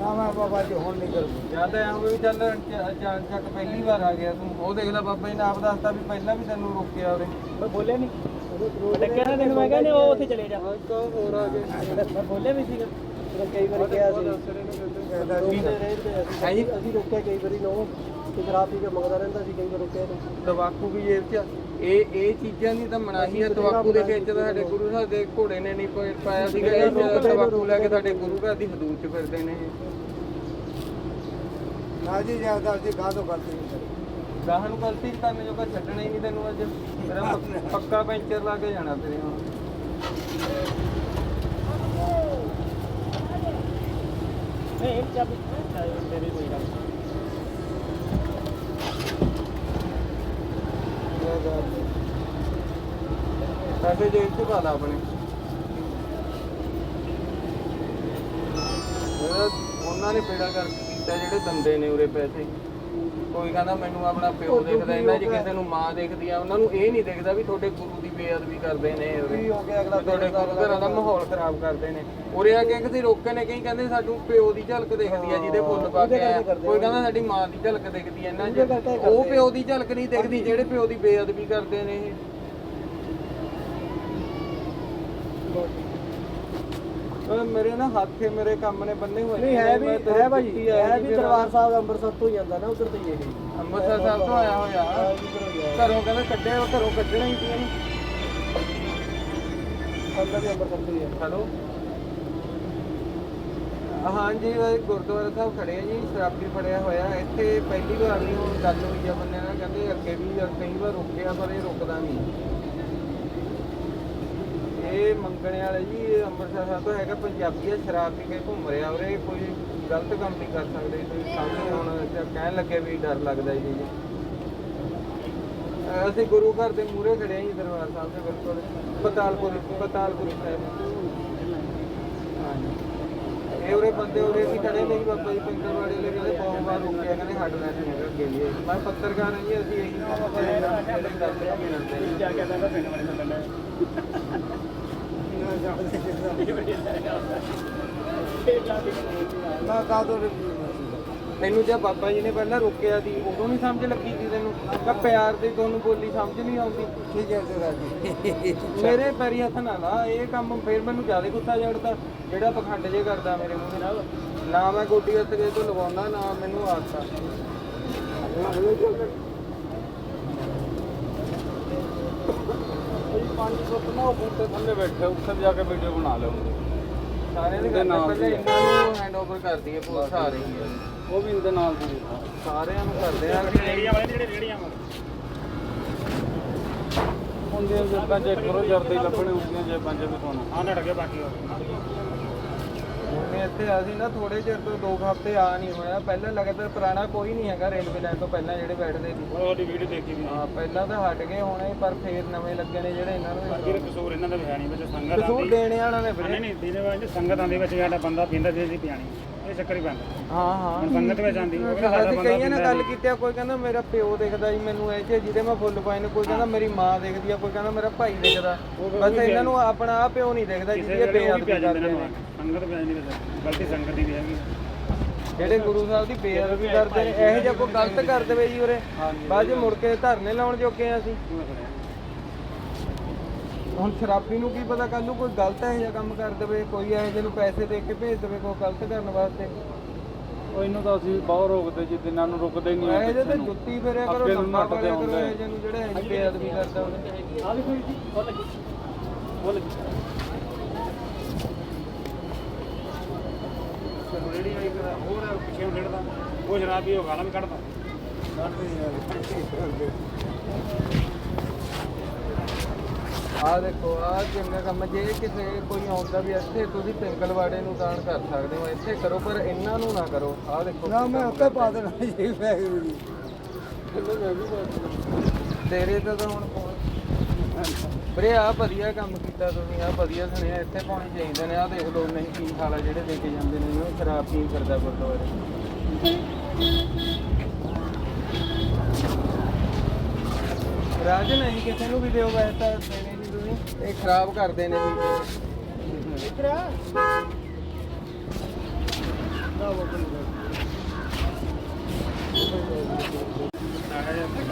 ਨਾ ਮੈਂ ਬਾਬਾ ਜੀ ਹੁਣ ਨਹੀਂ ਕਰੂੰ ਜਾਂ ਤਾਂ ਐਂ ਹੋਵੇ ਵੀ ਚੱਲ ਜਾਣ ਚੱਕ ਪਹਿਲੀ ਵਾਰ ਆ ਗਿਆ ਤੂੰ। ਉਹ ਦੇਖ ਲੈ ਬਾਬਾ ਜੀ ਨੇ ਆਪ ਦੱਸਤਾ ਵੀ ਪਹਿਲਾਂ ਵੀ ਤੈਨੂੰ ਰੋਕਿਆ ਉਹਨੇ। ਮੈਂ ਬੋਲਿਆ ਨਹੀਂ। ਡੱਕਿਆ ਨਾ ਤੈਨੂੰ ਮੈਂ ਕਹਿੰਦਾ ਉਹ ਉੱਥੇ ਚਲੇ ਜਾ। ਇੱਕ ਹੋਰ ਆ ਗਏ ਮੈਂ ਬੋਲਿਆ ਵੀ ਸੀਗਾ। ਕਈ ਵਾਰੀ ਕਿਹਾ ਸੀ। ਹੈ ਜੀ? ਅਸੀਂ ਰੋਕਿਆ ਕਈ ਵਾਰੀ ਨੂੰ ਤੇ ਸ਼ਰਾਬ ਪੀ ਕੇ ਮੰਗਦਾ ਰਹਿੰਦਾ ਸੀ ਕਈ ਵਾਰ ਰੋਕਿਆ ਇਹਨੂੰ ਤਵਾਕੂ ਵੀ ਜੇਬ 'ਚ ਇਹ ਇਹ ਚੀਜ਼ਾਂ ਦੀ ਤਾਂ ਮਨਾਹੀ ਹੈ ਤਵਾਕੂ ਦੇ ਵਿੱਚ ਤਾਂ ਸਾਡੇ ਗੁਰੂ ਸਾਹਿਬ ਦੇ ਘੋੜੇ ਨੇ ਨਹੀਂ ਪਾਇਆ- ਪਾਇਆ ਸੀਗਾ ਇਹ ਜਿਹੜਾ ਤਵਾਕੂ ਲੈ ਕੇ ਸਾਡੇ ਗੁਰੂ ਘਰ ਦੀ ਹਦੂਦ 'ਚ ਫਿਰਦੇ ਨੇ ਨਾ ਜੀ ਜ਼ਿਆਦਾ ਅਸੀਂ ਗਾਹ ਤੋਂ ਕਰਦੇ। ਗਾਹਾਂ ਨੂੰ ਗਲਤੀ ਕਰਨ ਜੋਗਾ ਛੱਡਣਾ ਹੀ ਨਹੀਂ ਤੈਨੂੰ ਅੱਜ। ਤੇਰਾ ਪੱਕ- ਪੈਂਚਰ ਲਾ ਕੇ ਜਾਣਾ ਤੇਰੇ ਹੁਣ। ਨਹੀਂ ਇੱਕ ਚਾਬੀ ਤੇਰੀ ਕੋਈ ਗੱਲ ਪੈਸੇ ਜੇਬ 'ਚ ਪਾ ਲਾ ਆਪਣੇ। ਉਹਨਾਂ ਨੇ ਬੇੜਾ ਕਰ ਕੀਤਾ ਜਿਹੜੇ ਦੰਦੇ ਨੇ ਉਰੇ ਪੈਸੇ। ਕੋਈ ਕਹਿੰਦਾ ਮੈਨੂੰ ਆਪਣਾ ਪਿਓ ਦੇਖਦਾ ਇਹਨਾਂ 'ਚ ਕਿਸੇ ਨੂੰ ਮਾਂ ਦੇਖਦੀ ਆ ਉਹਨਾਂ ਨੂੰ ਇਹ ਨਹੀਂ ਦੇਖਦਾ ਵੀ ਤੁਹਾਡੇ ਗੁਰੂ ਦੀ ਬੇਅਦਬੀ ਕਰਦੇ ਨੇ ਉਰੇ ਹੋ ਗਿਆ ਅਗਲਾ ਤੁਹਾਡੇ ਘਰਾਂ ਦਾ ਮਾਹੌਲ ਖਰਾਬ ਕਰਦੇ ਨੇ। ਉਰੇ ਆ ਕੇ ਕਿਸੇ ਰੋਕੇ ਨੇ ਕਈ ਕਹਿੰਦੇ ਸਾਨੂੰ ਪਿਓ ਦੀ ਝਲਕ ਦਿਖਦੀ ਆ ਜਿਹਦੇ ਫੁੱਲ ਪਾ ਕੇ ਕੋਈ ਕਹਿੰਦਾ ਸਾਡੀ ਮਾਂ ਦੀ ਝਲਕ ਦਿਖਦੀ ਆ ਇਹਨਾਂ 'ਚ ਉਹ ਪਿਓ ਦੀ ਝਲਕ ਨਹੀਂ ਦਿਖਦੀ ਜਿਹੜੇ ਪਿਓ ਦੀ ਬੇਅਦਬੀ ਕਰਦੇ ਨੇ ਇਹ। ਮੇਰੇ ਨਾ ਹੱਥੇ ਮੇਰੇ ਕੰਮ ਨੇ ਬੰਨੇ ਹੋਏ ਨਹੀਂ ਹੈ ਵੀ ਤੇਰੀ ਹੈ ਵੀ ਦਰਬਾਰ ਸਾਹਿਬ ਅੰਮ੍ਰਿਤਸਰ ਤੋਂ ਹੀ ਜਾਂਦਾ ਨਾ ਉਧਰ ਤੋਂ ਇਹ। ਅੰਮ੍ਰਿਤਸਰ ਸਾਹਿਬ ਤੋਂ ਆਇਆ ਹੋਇਆ। ਘਰੋਂ ਕਹਿੰਦਾ ਕੱਢਿਆ ਉਹ ਘਰੋਂ ਕੱਢਣਾ ਹੀ ਸੀ ਇਹਨੂੰ। ਅੰਦਰ ਵੀ ਅੰਮ੍ਰਿਤਸਰ ਤੋਂ ਹੀ ਹੈਲੋ? ਹਾਂਜੀ ਗੁਰਦੁਆਰਾ ਸਾਹਿਬ ਖੜੇ ਆ ਜੀ ਸ਼ਰਾਬੀ ਫੜਿਆ ਹੋਇਆ। ਇੱਥੇ ਪਹਿਲੀ ਵਾਰ ਨਹੀਂ ਹੁਣ ਗੱਲ ਹੋਈ ਆ ਬੰਦੇ ਨਾਲ ਕਹਿੰਦੇ ਅੱਗੇ ਵੀ ਕਈ ਵਾਰ ਰੁਕਿਆ ਪਰ ਇਹ ਰੁਕਦਾ ਨਹੀਂ। ਇਹ ਮੰਗਣੇ ਵਾਲੇ ਜੀ ਅੰਮ੍ਰਿਤਸਰ ਸਾਹਿਬ ਤੋਂ ਹੈਗਾ ਪੰਜਾਬੀ ਆ, ਸ਼ਰਾਬ ਪੀ ਕੇ ਘੁੰਮ ਰਿਹਾ ਉਰੇ, ਕੋਈ ਗਲਤ ਕੰਮ ਨਹੀਂ ਕਰ ਸਕਦੇ ਤੁਸੀਂ ਸਾਹਮਣੇ ਹੁਣ ਤੇ ਕਹਿਣ ਲੱਗੇ ਵੀ ਡਰ ਲੱਗਦਾ ਜੀ। ਅਸੀਂ ਗੁਰੂ ਘਰ ਦੇ ਮੂਹਰੇ ਖੜੇ ਆ ਜੀ ਦਰਬਾਰ ਸਾਹਿਬ ਦੇ ਬਿਲਕੁਲ ਪਤਾਲਪੁਰ ਪਤਾਲਪੁਰ ਸਾਹਿਬ। ਇਹ ਉਰੇ ਬੰਦੇ ਉਰੇ ਵੀ ਖੜੇ ਨਹੀਂ ਬਾਬਾ ਜੀ ਪਿੰਕਰਵਾੜੇ ਵਾਲੇ ਕਹਿੰਦੇ ਬਹੁਤ ਵਾਰ ਰੁਕਿਆ ਕਹਿੰਦੇ ਹੱਡ ਲੈਣੇ ਨੇ ਅੱਗੇ ਲਈ ਮੈਂ ਪੱਤਰਕਾਰ ਹਾਂ ਜੀ, ਅਸੀਂ ਇਹੀ ਜਾ ਕੇ ਕਹਿੰਦਾ ਪਿੰਡ ਵਾਲੇ ਦਾ ਤੈਨੂੰ ਜੇ ਬਾਬਾ ਜੀ ਨੇ ਪਹਿਲਾਂ ਰੋਕਿਆ ਸੀ ਉਦੋਂ ਨਹੀਂ ਸਮਝ ਲੱਗੀ ਸੀ ਤੈਨੂੰ। ਕਿ ਪਿਆਰ ਦੀ ਤੁਹਾਨੂੰ ਬੋਲੀ ਸਮਝ ਨਹੀਂ ਆਉਂਦੀ। ਠੀਕ ਹੈ ਤੇਰਾ ਜੀ ਮੇਰੇ ਪੈਰੀ ਹੱਥ ਨਾ ਲਾ ਇਹ ਕੰਮ ਫੇਰ ਮੈਨੂੰ ਜ਼ਿਆਦਾ ਗੁੱਸਾ ਚੜਦਾ ਜਿਹੜਾ ਪਖੰਡ ਜੇ ਕਰਦਾ ਮੇਰੇ ਮੂੰਹ ਨਾਲ। ਨਾ ਮੈਂ ਗੋਡੀ ਹੱਥ ਕੇ ਤੋਂ ਲਵਾਉਣਾ ਨਾ ਮੈਨੂੰ ਆਦਤ। ਆ ਪੰਜ ਫੁੱਟ ਨਾ ਉਹ ਬੂਟੇ ਥੱਲੇ ਬੈਠੇ ਉੱਥੇ ਜਾ ਕੇ ਵੀਡੀਓ ਬਣਾ ਲਵਾਂਗੇ ਸਾਰਿਆਂ ਦੇ ਗੱਲ ਪਹਿਲੇ ਇਹਨਾਂ ਨੂੰ ਹੈਂਡਓਵਰ ਕਰਦੀ ਹੈ ਪੁਲਿਸ ਆ ਰਹੀ ਹੈ ਉਹ ਵੀ ਇਹਦੇ ਨਾਲ ਦੀ ਸਾਰਿਆਂ ਨੂੰ ਕਰਦੇ ਆ। ਰੇੜੀਆਂ ਵਾਲੇ ਜਿਹੜੇ ਰੇੜੀਆਂ ਵਾਲੇ। ਹੁੰਦੀਆਂ ਜੇਬਾਂ ਚੈੱਕ ਕਰੋ ਜਰਦੇ ਲੱਭਣੇ ਹੁੰਦੀਆਂ ਜੇਬਾਂ ਚ ਵੀ ਤੁਹਾਨੂੰ। ਆ ਨੜ ਗਏ ਬਾਕੀ ਹੁਣ ਇੱਥੇ ਅਸੀਂ ਨਾ ਥੋੜੇ ਚਿਰ ਤੋਂ ਦੋ ਕੁ ਹਫ਼ਤੇ ਆ ਨਹੀਂ ਹੋਇਆ। ਪਹਿਲਾਂ ਲਗਾਤਾਰ ਪੁਰਾਣਾ ਕੋਈ ਨਹੀਂ ਹੈਗਾ ਰੇਲਵੇ ਲਾਈਨ ਤੋਂ ਪਹਿਲਾਂ ਜਿਹੜੇ ਬੈਠਦੇ ਸੀ। ਉਹਦੀ ਵੀਡੀਓ ਦੇਖੀ ਵੀ ਹਾਂ ਪਹਿਲਾਂ ਤਾਂ ਹਟ ਗਏ ਹੋਣੇ ਪਰ ਫੇਰ ਨਵੇਂ ਲੱਗੇ ਨੇ ਜਿਹੜੇ ਇਹਨਾਂ ਨੂੰ। ਬਾਕੀ ਕਸੂਰ ਇਹਨਾਂ ਦਾ ਵੀ ਹੈ ਨਹੀਂ ਵਿੱਚ ਸੰਗਤ ਕਸੂਰ ਆਉਂਦੀ। ਦੇਣੇ ਵਾਲਾ ਨੇ ਵੀਰੇ ਨਹੀਂ ਨਹੀਂ ਦੀਨੇ ਵਾਂਝ ਸੰਗਤ ਆਉਂਦੀ ਵਿੱਚ ਸਾਡਾ ਬੰਦਾ ਪੀਂਦਾ ਜੇ ਸੀ ਪਿਆਣੀ ਇਹ ਚੱਕਰ ਹੀ ਪੈਂਦਾ। ਹਾਂ ਹਾਂ। ਹੁਣ ਸੰਗਤ ਵਿੱਚ ਆਉਂਦੀ ਉਹ ਕਹਿੰਦਾ ਸਾਡਾ ਅਸੀਂ ਬੰਦਾ ਕਈਆਂ ਨਾਲ ਪੀਂਦਾ ਗੱਲ ਕੀਤੀ ਆ ਕੋਈ ਕਹਿੰਦਾ ਮੇਰਾ ਪਿਓ ਦੇਖਦਾ ਜੀ ਮੈਨੂੰ ਇਹ ਚ ਜਿਹਦੇ ਮੈਂ ਫੁੱਲ ਪਾਏ ਨੇ ਕੋਈ ਕਹਿੰਦਾ ਮੇਰੀ ਮਾਂ ਦੇਖਦੀ ਆ ਕੋਈ ਕਹਿੰਦਾ ਮੇਰਾ ਭਾਈ ਦੇਖਦਾ। ਬਸ ਇਹਨਾਂ ਨੂੰ ਆਪਣਾ ਆ ਪਿਓ ਨਹੀਂ ਦੇਖਦਾ ਜਿਹਦੀ ਇਹ ਵੇਲੇ ਉਹ ਵੀ ਪਿਆ ਬੇਅਦਬੀ ਜਾਂਦੇ ਕਰਦੇ ਨੇ ਨੇ। ਸੰਗਤ ਪਿਆ ਜਾਂਦੀ ਵਿੱਚ ਗਲਤੀ ਸੰਗਤ ਦੀ ਵੀ ਹੈਗੀ। ਜਿਹੜੇ ਗੁਰੂ ਸਾਹਿਬ ਦੀ ਬੇਅਦਬੀ ਕਰਦੇ ਨੇ ਇਹੋ ਜਿਹਾ ਕੋਈ ਗਲਤ ਕਰ ਦੇਵੇ ਜੀ ਉਰੇ। ਬਾਅਦ ਚ ਮੁੜ ਕੇ ਧਰਨੇ ਲਾਉਣ ਜੋਗੇ ਆ ਅਸੀਂ। ਹੁਣ ਸ਼ਰਾਬੀ ਨੂੰ ਕੀ ਪਤਾ ਕੱਲ ਨੂੰ ਕੋਈ ਗਲਤ ਇਹੋ ਜਿਹਾ ਕੰਮ ਕਰ ਦੇਵੇ ਕੋਈ ਇਹੋ ਜਿਹੇ ਨੂੰ ਪੈਸੇ ਦੇ ਕੇ ਭੇਜ ਦੇਵੇ ਕੋਈ ਗਲਤ ਕਰਨ ਵਾਸਤੇ। ਉਹ ਇਹਨੂੰ ਤਾਂ ਅਸੀਂ ਬਹੁਤ ਰੋਕਦੇ ਜੀ ਦਿਨਾਂ ਨੂੰ ਰੁਕਦੇ ਹੀ ਨਹੀਂ ਇਹੋ ਜਿਹੇ ਤੇ ਜੁੱਤੀ ਫੇਰਿਆ ਕਰੋ ਲੰਮਾ ਫੜਿਆ ਕਰੋ। ਇਹੋ ਜਿਹੇ ਨੂੰ ਜਿਹੜੇ ਇਹੋ ਜਿਹੀ ਬੇਅਦਬੀ ਕਰਦਾ ਉਹਨੇ ਆ। ਵੀ ਕੋਈ ਜੀ ਉਹ ਲੱਗੀ ਉਹ ਲੱਗੀ ਰੇੜੀ ਵਾਲੀ ਦਾ ਹੋਰ ਪਿੱਛੇ ਨੂੰ ਡੇੜਦਾ ਉਹ ਸ਼ਰਾਬੀ ਉਹ ਗਾਲਾਂ ਵੀ ਕੱਢਦਾ। ਆਹ ਦੇਖੋ ਆਹ ਚੰਗਾ ਕੰਮ। ਜੇ ਕਿਸੇ ਕੋਈ ਆਉਂਦਾ ਵੀ ਇੱਥੇ ਤੁਸੀਂ ਪਿੰਗਲਵਾੜੇ ਨੂੰ ਦਾਨ ਕਰ ਸਕਦੇ ਹੋ। ਇੱਥੇ ਕਰੋ ਪਰ ਇਹਨਾਂ ਨੂੰ ਨਾ ਕਰੋ। ਆਹ ਦੇਖੋ ਨਾ ਮੈਂ ਉੱਤੇ ਪਾ ਦੇਣਾ ਜੀ ਵੈਗਰੂ ਜੀ ਤੇਰੇ ਤੇ ਤਾਂ ਹੁਣ ਵੀਰੇ ਆ ਵਧੀਆ ਕੰਮ ਕੀਤਾ ਤੁਸੀਂ। ਆ ਵਧੀਆ ਸੁਣਿਆ। ਇੱਥੇ ਪਾਉਣੇ ਚਾਹੀਦੇ ਨੇ। ਆ ਦੇਖ ਲਓ ਨਹੀਂ ਕੀ ਹਾਲ ਆ ਜਿਹੜੇ ਦੇ ਕੇ ਜਾਂਦੇ ਨੇ। ਉਹ ਸ਼ਰਾਬ ਪੀ ਕਰਦਾ ਗੁਰਦੁਆਰੇ? ਰਾਜ ਨਹੀਂ ਕਿਸੇ ਨੂੰ ਵੀ ਦਿਓ ਵੈਸੇ ਤਾਂ ਇਹ ਖਰਾਬ ਕਰਦੇ ਨੇ ਵੀ।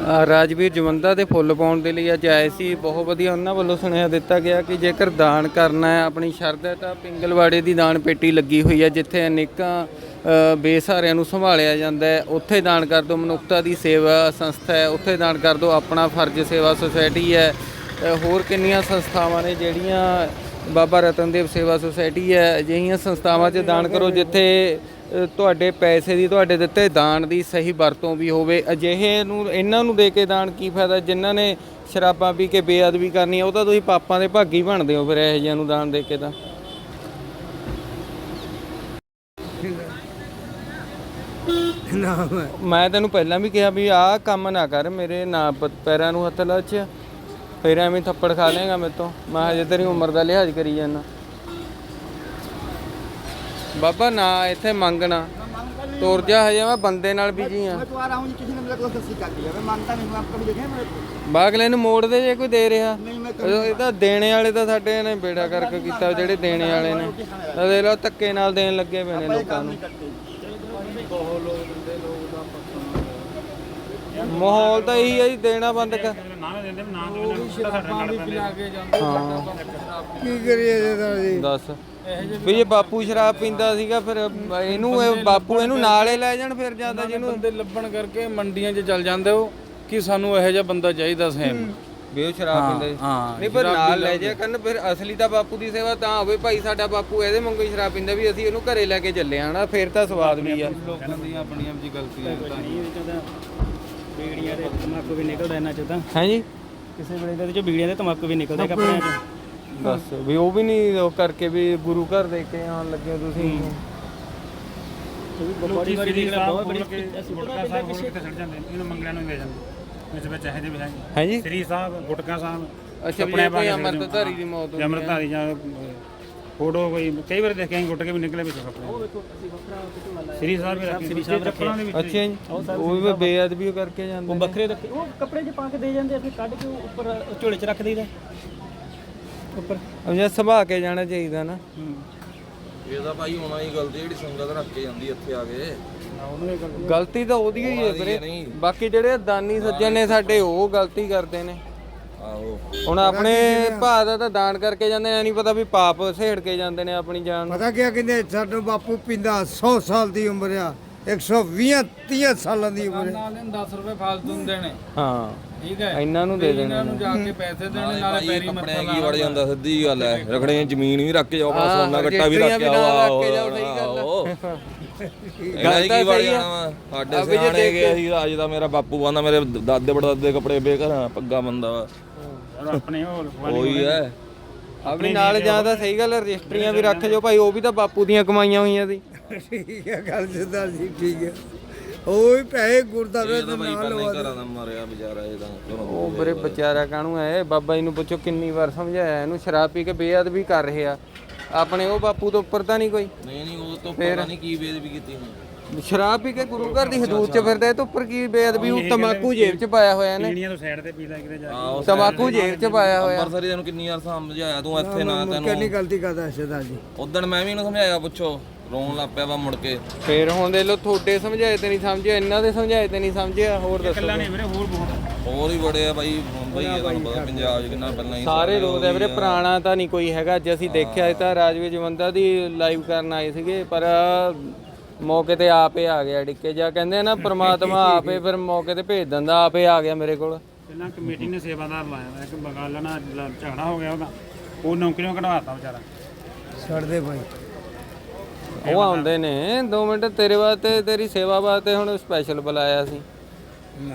ਆ ਰਾਜਵੀਰ ਜਵੰਦਾ ਦੇ ਫੁੱਲ ਪਾਉਣ ਦੇ ਲਈ ਅੱਜ ਆਏ ਸੀ। ਬਹੁਤ ਵਧੀਆ ਉਹਨਾਂ ਵੱਲੋਂ ਸੁਣਿਆ ਦਿੱਤਾ ਗਿਆ ਕਿ ਜੇਕਰ ਦਾਨ ਕਰਨਾ ਹੈ ਆਪਣੀ ਸ਼ਰਧਾ ਹੈ ਤਾਂ ਪਿੰਗਲਵਾੜੇ ਦੀ ਦਾਨ ਪੇਟੀ ਲੱਗੀ ਹੋਈ ਹੈ ਜਿੱਥੇ ਅਨੇਕਾਂ ਬੇਸਹਾਰਿਆਂ ਨੂੰ ਸੰਭਾਲਿਆ ਜਾਂਦਾ ਹੈ। ਉੱਥੇ ਦਾਨ ਕਰ ਦਿਓ ਮਨੁੱਖਤਾ ਦੀ ਸੇਵਾ ਸੰਸਥਾ ਹੈ। ਉੱਥੇ ਦਾਨ ਕਰ ਦਿਓ ਆਪਣਾ ਫਰਜ਼ ਸੇਵਾ ਸੁਸਾਇਟੀ ਹੈ। ਹੋਰ ਕਿੰਨੀਆਂ ਸੰਸਥਾਵਾਂ ਨੇ ਜਿਹੜੀਆਂ ਬਾਬਾ ਰਤਨਦੇਵ ਸੇਵਾ ਸੁਸਾਇਟੀ ਹੈ ਅਜਿਹੀਆਂ ਸੰਸਥਾਵਾਂ 'ਚ ਦਾਨ ਕਰੋ ਜਿੱਥੇ ਤੁਹਾਡੇ ਪੈਸੇ ਦੀ ਤੁਹਾਡੇ ਦਿੱਤੇ ਦਾਨ ਦੀ ਸਹੀ ਵਰਤੋਂ ਵੀ ਹੋਵੇ। ਅਜਿਹੇ ਨੂੰ ਇਹਨਾਂ ਨੂੰ ਦੇ ਕੇ ਦਾਨ ਕੀ ਫਾਇਦਾ? ਜਿਨ੍ਹਾਂ ਨੇ ਸ਼ਰਾਬਾਂ ਪੀ ਕੇ ਬੇਅਦਬੀ ਕਰਨੀ ਉਹ ਤਾਂ ਤੁਸੀਂ ਪਾਪਾਂ ਦੇ ਭਾਗੀ ਬਣਦੇ ਹੋ ਫਿਰ ਇਹੋ ਜਿਹਿਆਂ ਨੂੰ ਦਾਨ ਦੇ ਕੇ ਤਾਂ। ਮੈਂ ਤੈਨੂੰ ਪਹਿਲਾਂ ਵੀ ਕਿਹਾ ਵੀ ਆਹ ਕੰਮ ਨਾ ਕਰ ਮੇਰੇ ਨਾ ਪੈਰਾਂ ਨੂੰ ਹੱਥ ਲਾ ਚ। ਫਿਰ ਐਵੇਂ ਥੱਪੜ ਖਾ ਲੇਗਾ ਮੇਰੇ ਤੋਂ। ਮੈਂ ਹਜੇ ਤੇਰੀ ਉਮਰ ਦਾ ਲਿਹਾਜ਼ ਕਰੀ ਜਾਂਦਾ ਬਾਬਾ ਨਾ ਇੱਥੇ ਮੰਗਣਾ। ਤੋਰ ਜਾ ਹਜੇ ਮੈਂ ਬੰਦੇ ਨਾਲ ਬਿਜ਼ੀ ਆ ਆ ਰਹਾ ਹੂੰ ਮੋੜ ਦੇ ਜੇ ਕੋਈ ਦੇ ਰਿਹਾ। ਇਹ ਤਾਂ ਦੇਣੇ ਵਾਲੇ ਤਾਂ ਸਾਡੇ ਨੇ ਬੇੜਾ ਕਰਕੇ ਕੀਤਾ ਜਿਹੜੇ ਦੇਣੇ ਵਾਲੇ ਨੇ। ਦੇਖ ਲਓ ਧੱਕੇ ਨਾਲ ਦੇਣ ਲੱਗੇ ਪਏ ਲੋਕਾਂ ਨੂੰ। ਮਾਹੌਲ ਤਾਂ ਇਹੀ ਹੈ ਜੀ ਦੇਣਾ ਬੰਦ ਕਰ। ਨਾ ਦਿੰਦੇ ਨਾ ਦਿੰਦੇ ਕੇ ਕਰੀਏ ਜੀ ਦੱਸ। ਵੀ ਜੇ ਬਾਪੂ ਸ਼ਰਾਬ ਪੀਂਦਾ ਸੀਗਾ ਫਿਰ ਇਹਨੂੰ ਇਹ ਬਾਪੂ ਇਹਨੂੰ ਨਾਲ ਹੀ ਲੈ ਜਾਣ ਫਿਰ ਜਾਂਦਾ ਜਿਹਨੂੰ ਬੰਦੇ ਲੱਭਣ ਕਰਕੇ ਮੰਡੀਆਂ 'ਚ ਚੱਲ ਜਾਂਦੇ ਹੋ ਕਿ ਸਾਨੂੰ ਇਹੋ ਜਿਹਾ ਬੰਦਾ ਚਾਹੀਦਾ ਸੇਮ ਵੀ ਉਹ ਸ਼ਰਾਬ ਪੀਂਦਾ ਸੀ ਹਾਂ ਨਹੀਂ ਪਰ ਨਾਲ ਲੈ ਜਾ ਕਰਨ ਫਿਰ ਅਸਲੀ ਤਾਂ ਬਾਪੂ ਦੀ ਸੇਵਾ ਤਾਂ ਹੋਵੇ ਭਾਈ ਸਾਡਾ ਬਾਪੂ ਇਹਦੇ ਵਾਂਗੂ ਹੀ ਸ਼ਰਾਬ ਪੀਂਦਾ ਵੀ ਅਸੀਂ ਇਹਨੂੰ ਘਰੇ ਲੈ ਕੇ ਚੱਲੇ ਆਣਾ ਫਿਰ ਤਾਂ ਸਵਾਦ ਵੀ ਆ। ਲੋਕਾਂ ਦੀਆਂ ਆਪਣੀਆਂ ਵੀ ਗਲਤੀਆਂ ਤਾਂ ਬੀੜੀਆਂ ਦੇ ਤਮਾਕੂ ਵੀ ਨਿਕਲਦਾ ਇਹਨਾਂ ਚ ਤਾਂ। ਹੈ ਜੀ ਕਿਸੇ ਵੇਲੇ ਦੇ ਵਿੱਚ ਬੀੜੀਆਂ ਦੇ ਤਮਾਕੂ ਵੀ ਨਿਕਲਦੇ ਕੱਪੜਿਆਂ ਚ। ਬਸ ਵੀ ਉਹ ਵੀ ਨਹੀਂ ਉਹ ਕਰਕੇ ਵੀ ਗੁਰੂ ਘਰ ਦੇ ਕੇ ਆਉਣ ਲੱਗੇ ਹੋ ਤੁਸੀਂ। ਲੋਕੀ ਸ੍ਰੀ ਸਾਹਿਬ ਬੜੀ ਗੁਟਕਾ ਸਾਹਿਬ ਹੋਰ ਕਿਤੇ ਛੱਡ ਜਾਂਦੇ ਨੇ ਇਹਨੂੰ ਮੰਗਲਿਆਂ ਨੂੰ ਹੀ ਵੇ ਜਾਂਦੇ ਵਿੱਚ ਵਿੱਚ ਇਹੋ ਜਿਹੇ ਵੀ ਹੈਗੇ ਹੈ ਜੀ ਸ੍ਰੀ ਸਾਹਿਬ ਗੁਟਕਾ ਸਾਹਿਬ ਅੱਛਾ ਵੀ ਜੇ ਕੋਈ ਅੰਮ੍ਰਿਤਧਾਰੀ ਦੀ ਮੌਤ ਜਾਂ ਅੰਮ੍ਰਿਤਧਾਰੀ ਜਾਂ ਫੋਟੋ ਕੋਈ ਕਈ ਵਾਰ ਦੇਖਿਆ ਗੁੱਟ ਕੇ ਵੀ ਨਿਕਲੇ ਵਿੱਚ ਕੱਪੜੇ ਉਹ ਵੇਖੋ ਸ੍ਰੀ ਸਾਹਿਬ ਵੀ ਰੱਖੇ ਸ੍ਰੀ ਸਾਹਿਬ ਰੱਖੇ। ਅੱਛਾ ਜੀ ਉਹ ਵੀ ਬੇਅਦਬੀ ਕਰਕੇ ਜਾਂਦੇ ਨੇ। ਬੱਕਰੇ ਰੱਖੇ ਉਹ ਕੱਪੜੇ 'ਚ ਪਾ ਕੇ ਦੇ ਜਾਂਦੇ ਅਸੀਂ ਕੱਢ ਕੇ ਉੱਪਰ ਝੋਲੇ 'ਚ ਰੱਖ ਦਈਦਾ। ਉੱਪਰ। ਅਜਾ ਸੰਭਾ ਕੇ ਜਾਣਾ ਚਾਹੀਦਾ ਨਾ। ਇਹ ਤਾਂ ਭਾਈ ਹੋਣਾ ਹੀ ਗਲਤੀ ਜਿਹੜੀ ਸੰਗਤ ਰੱਖ ਕੇ ਜਾਂਦੀ ਇੱਥੇ ਆ ਕੇ। ਗਲਤੀ ਤਾਂ ਉਹਦੀ ਹੀ ਹੈ ਵੀਰੇ। ਬਾਕੀ ਜਿਹੜੇ ਦਾਨੀ ਸੱਜਣ ਨੇ ਸਾਡੇ ਉਹ ਗਲਤੀ ਕਰਦੇ ਨੇ। ਆਹੋ ਹੁਣ ਆਪਣੇ ਭਾ ਦਾ ਤਾਂ ਦਾਨ ਕਰਕੇ ਜਾਂਦੇ ਨੇ ਨਹੀਂ ਪਤਾ ਵੀ ਪਾਪ ਸੇੜ ਕੇ ਜਾਂਦੇ ਨੇ ਆਪਣੀ ਜਾਨ। ਨੂੰ ਪਤਾ ਕਿਆ ਕਹਿੰਦੇ ਸਾਡਾ ਬਾਪੂ ਪਿੰਦਾ 100 ਸਾਲ ਦੀ ਉਮਰ ਆ 120 30 ਸਾਲਾਂ ਦੀ ਉਮਰ ਆ। ਨਾਲੇ 10 ਰੁਪਏ ਫਾਲਤੂ ਨੂੰ ਦੇਣੇ। ਹਾਂ ਠੀਕ ਹੈ? ਇਹਨਾਂ ਨੂੰ ਦੇ ਦੇਣੇ ਇਹਨਾਂ ਨੂੰ ਜਾ ਕੇ ਪੈਸੇ ਦੇਣੇ ਨਾਲੇ ਪੈਰੀ ਮੱਥਾ ਕੱਪੜਿਆਂ ਕੀ ਵੜ ਜਾਂਦਾ ਸਿੱਧੀ ਗੱਲ ਹੈ। ਰਖੜੇ ਜ਼ਮੀਨ ਵੀ ਰੱਖ ਕੇ ਜਾਓ ਆਪਣਾ ਸੋਨਾ ਗੱਟਾ ਵੀ ਰੱਖ ਕੇ ਕੇ ਜਾਓ, ਸਹੀ ਗੱਲ ਕੀ ਵੜ ਸਹੀ ਆ। ਜਾਣਾ ਸਾਡੇ ਸਿਆਣੇ ਦੇਖ ਗਏ ਸੀ ਅੱਜ ਦਾ ਮੇਰਾ ਬਾਪੂ ਬੰਦਾ ਮੇਰੇ ਦਾਦੇ ਬੜਦਾਦੇ ਦੇ ਕੱਪੜੇ ਬੇਘਰ ਪੱਗਾ ਬੰਦਾ ਵਾ। ਆਪਣੇ ਉਹ ਉਹੀ ਹੈ। ਆਪਣੀ ਨਾਲ ਜਾਂਦਾ ਸਹੀ ਗੱਲ ਹੈ, ਰਜਿਸਟਰੀਆਂ ਵੀ ਰੱਖ ਜੋ ਭਾਈ ਉਹ ਵੀ ਤਾਂ ਬਾਪੂ ਦੀਆਂ ਕਮਾਈਆਂ ਹੋਈਆਂ ਸੀ। ਠੀਕ ਹੈ ਗੱਲ ਸਰਦਾਰ ਜੀ ਠੀਕ ਹੈ। ਉਹ ਵੀ ਪੈਸੇ ਗੁਰਦਾਰੇ ਦੇ ਨਾਲ ਲਵਾ ਹੀ ਘਰਾਂ ਦਾ ਮਰਿਆ ਵਿਚਾਰਾ ਇਹ ਤਾਂ ਘਰੋਂ ਉਹ ਬਰੇ ਵਿਚਾਰਾ ਕਾਹਨੂੰ ਹੈ? ਬਾਬਾ ਜੀ ਨੂੰ ਪੁੱਛੋ ਕਿੰਨੀ ਵਾਰ ਸਮਝਾਇਆ ਇਹਨੂੰ ਸ਼ਰਾਬ ਪੀ ਕੇ ਬੇਅਦਬੀ ਕਰ ਰਿਹਾ। ਆਪਣੇ ਉਹ ਬਾਪੂ ਤੋਂ ਉੱਪਰ ਤਾਂ ਨਹੀਂ ਕੋਈ। ਨਹੀਂ ਨਹੀਂ ਉਹ ਤੋਂ ਪਤਾ ਨਹੀਂ ਕੀ ਬੇਦਬੀ ਕੀਤੀ ਹੁਣ। ਸ਼ਰਾਬ ਪੀ ਕੇ ਗੁਰੂ ਘਰ ਦੀ ਹਦੂਦ 'ਚ ਫਿਰਦਾ ਇਹ ਤੋਂ ਉੱਪਰ ਕੀ ਬੇਅਦਬੀ ਉਹ ਤਮਾਕੂ ਜੇਬ 'ਚ ਪਾਇਆ ਹੋਇਆ ਨੇ ਪੀਣੀਆਂ ਤੋਂ ਸਾਈਡ ਤੇ ਪੀ ਲੈ ਕਿਤੇ ਜਾ ਆਹ ਤਮਾਕੂ ਜੇਬ 'ਚ ਪਾਇਆ ਹੋਇਆ। ਅੰਬਰਸਰੀ ਤੈਨੂੰ ਕਿੰਨੀ ਵਾਰ ਸਮਝਾਇਆ ਤੂੰ ਇੱਥੇ ਨਾ ਕਿੰਨੀ ਤੈਨੂੰ। ਗਲਤੀ ਕਰਦਾ ਸਰਦਾਰ ਜੀ। ਉਦੋਂ ਮੈਂ ਵੀ ਇਹਨੂੰ ਸਮਝਾਇਆ ਪੁੱਛੋ ਰੋਣ ਲੱਗ ਪਿਆ ਵਾ ਮੁੜ ਕੇ। ਫੇਰ ਹੁਣ ਦੇ ਲੋ ਤੁਹਾਡੇ ਸਮਝਾਏ ਤੇ ਨਹੀਂ ਸਮਝਿਆ ਇਹਨਾਂ ਦੇ ਸਮਝਾਏ ਤੇ ਨਹੀਂ ਸਮਝਿਆ ਹੋਰ ਦੱਸੋ ਕੱਲਾ ਨਹੀਂ ਵੀਰੇ ਹੋਰ ਬਹੁਤ ਹੋਰ ਹੀ ਬੜੇ ਆ ਬਾਈ ਮੁੰਬਈ ਆ ਤੁਹਾਨੂੰ ਪਤਾ ਪੰਜਾਬ 'ਚ ਕਿੰਨਾ ਪਹਿਲਾਂ ਹੀ ਸਾਰੇ ਲੋਕ ਹੈ ਵੀਰੇ ਪੁਰਾਣਾ ਤਾਂ ਨਹੀਂ ਕੋਈ ਹੈਗਾ ਅੱਜ ਅਸੀਂ ਦੇਖਿਆ ਇਹ ਤਾਂ ਰਾਜਵੀਰ ਜਵੰਦਾ ਦੀ ਲਾਈਵ ਕਰਨ ਆਏ ਸੀਗੇ ਪਰ ਮੌਕੇ ਤੇ ਆਪੇ ਆ ਗਿਆ ਡਿੱਕੇ ਜਾ। ਕਹਿੰਦੇ ਆ ਨਾ ਪ੍ਰਮਾਤਮਾ ਆਪੇ ਫਿਰ ਮੌਕੇ ਤੇ ਭੇਜ ਦਿੰਦਾ ਆਪੇ ਆ ਗਿਆ ਮੇਰੇ ਕੋਲ। ਪਹਿਲਾਂ ਕਮੇਟੀ ਨੇ ਸੇਵਾਦਾਰ ਲਾਇਆ ਹੋਇਆ ਇੱਕ ਬਗਾਲਾ ਨਾਲ ਲ- ਝਗੜਾ ਹੋ ਗਿਆ ਉਹਦਾ। ਉਹ ਨੌਕਰੀਆਂ ਕਢਵਾਤਾ ਵਿਚਾਰਾ। ਛੱਡ ਦੇ ਭਾਈ ਉਹ ਆਉਂਦੇ ਨੇ 2 ਮਿੰਟ ਤੇਰੇ ਵਾਸਤੇ ਤੇਰੀ ਸੇਵਾ ਵਾਸਤੇ ਹੁਣ ਸਪੈਸ਼ਲ ਬੁਲਾਇਆ ਸੀ। ਨਾ।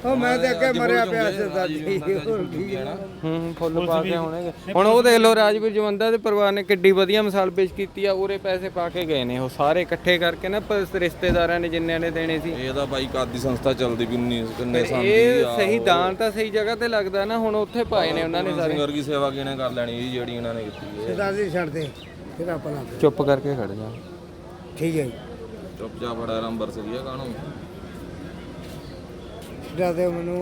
ਉਹ ਮੈਂ ਤਾਂ ਅੱਗੇ ਮਰਿਆ ਪਿਆ ਸਰਦਾਰ ਜੀ। ਹੋਰ ਕੀ ਹੈ ਹੂੰ ਫੁੱਲ ਪਾ ਕੇ ਹੋਣਗੇ ਹੁਣ ਉਹ ਦੇਖ ਲਓ ਰਾਜਵੀਰ ਜਵੰਦਾ ਦੇ ਪਰਿਵਾਰ ਨੇ ਕਿੱਡੀ ਵਧੀਆ ਮਿਸਾਲ ਪੇਸ਼ ਕੀਤੀ ਆ ਉਰੇ ਪੈਸੇ ਪਾ ਕੇ ਗਏ ਨੇ ਉਹ ਸਾਰੇ ਇਕੱਠੇ ਕਰਕੇ ਨਾ ਪ- ਰਿਸ਼ਤੇਦਾਰਾਂ ਨੇ ਜਿੰਨਿਆਂ ਨੇ ਦੇਣੇ ਸੀ। ਇਹ ਤਾਂ ਬਾਈ ਕਾਦੀ ਸੰਸਥਾ ਚੱਲਦੀ ਵੀ 19 ਕਿੰਨੇ ਸਾਲ ਦੀ ਇਹ ਆ ਸਹੀ ਦਾਨ ਤਾਂ ਸਹੀ ਜਗ੍ਹਾ ਤੇ ਲੱਗਦਾ ਨਾ ਹੁਣ ਉੱਥੇ ਪਾਏ ਨੇ ਉਹਨਾਂ ਨੇ ਸਾਰੇ। ਸਿੰਘ ਵਰਗੀ ਸੇਵਾ ਕਿਹਨੇ ਕਰ ਲੈਣੀ ਜੀ ਜਿਹੜੀ ਇਹਨਾਂ ਨੇ ਕੀਤੀ ਹੈ। ਸਰਦਾਰ ਜੀ ਛੱਡ ਦੇ ਫਿਰ ਆਪਾਂ ਲਾ ਚੁੱਪ ਕਰਕੇ ਖੜ ਜਾ। ਠੀਕ ਹੈ ਜੀ। ਚੁੱਪਚਾਪ ਬੜਾ ਅੰਬਰਸਰੀ ਆ ਕਾਹਨੂੰ? ਜ਼ਿਆਦਾ ਮੈਨੂੰ।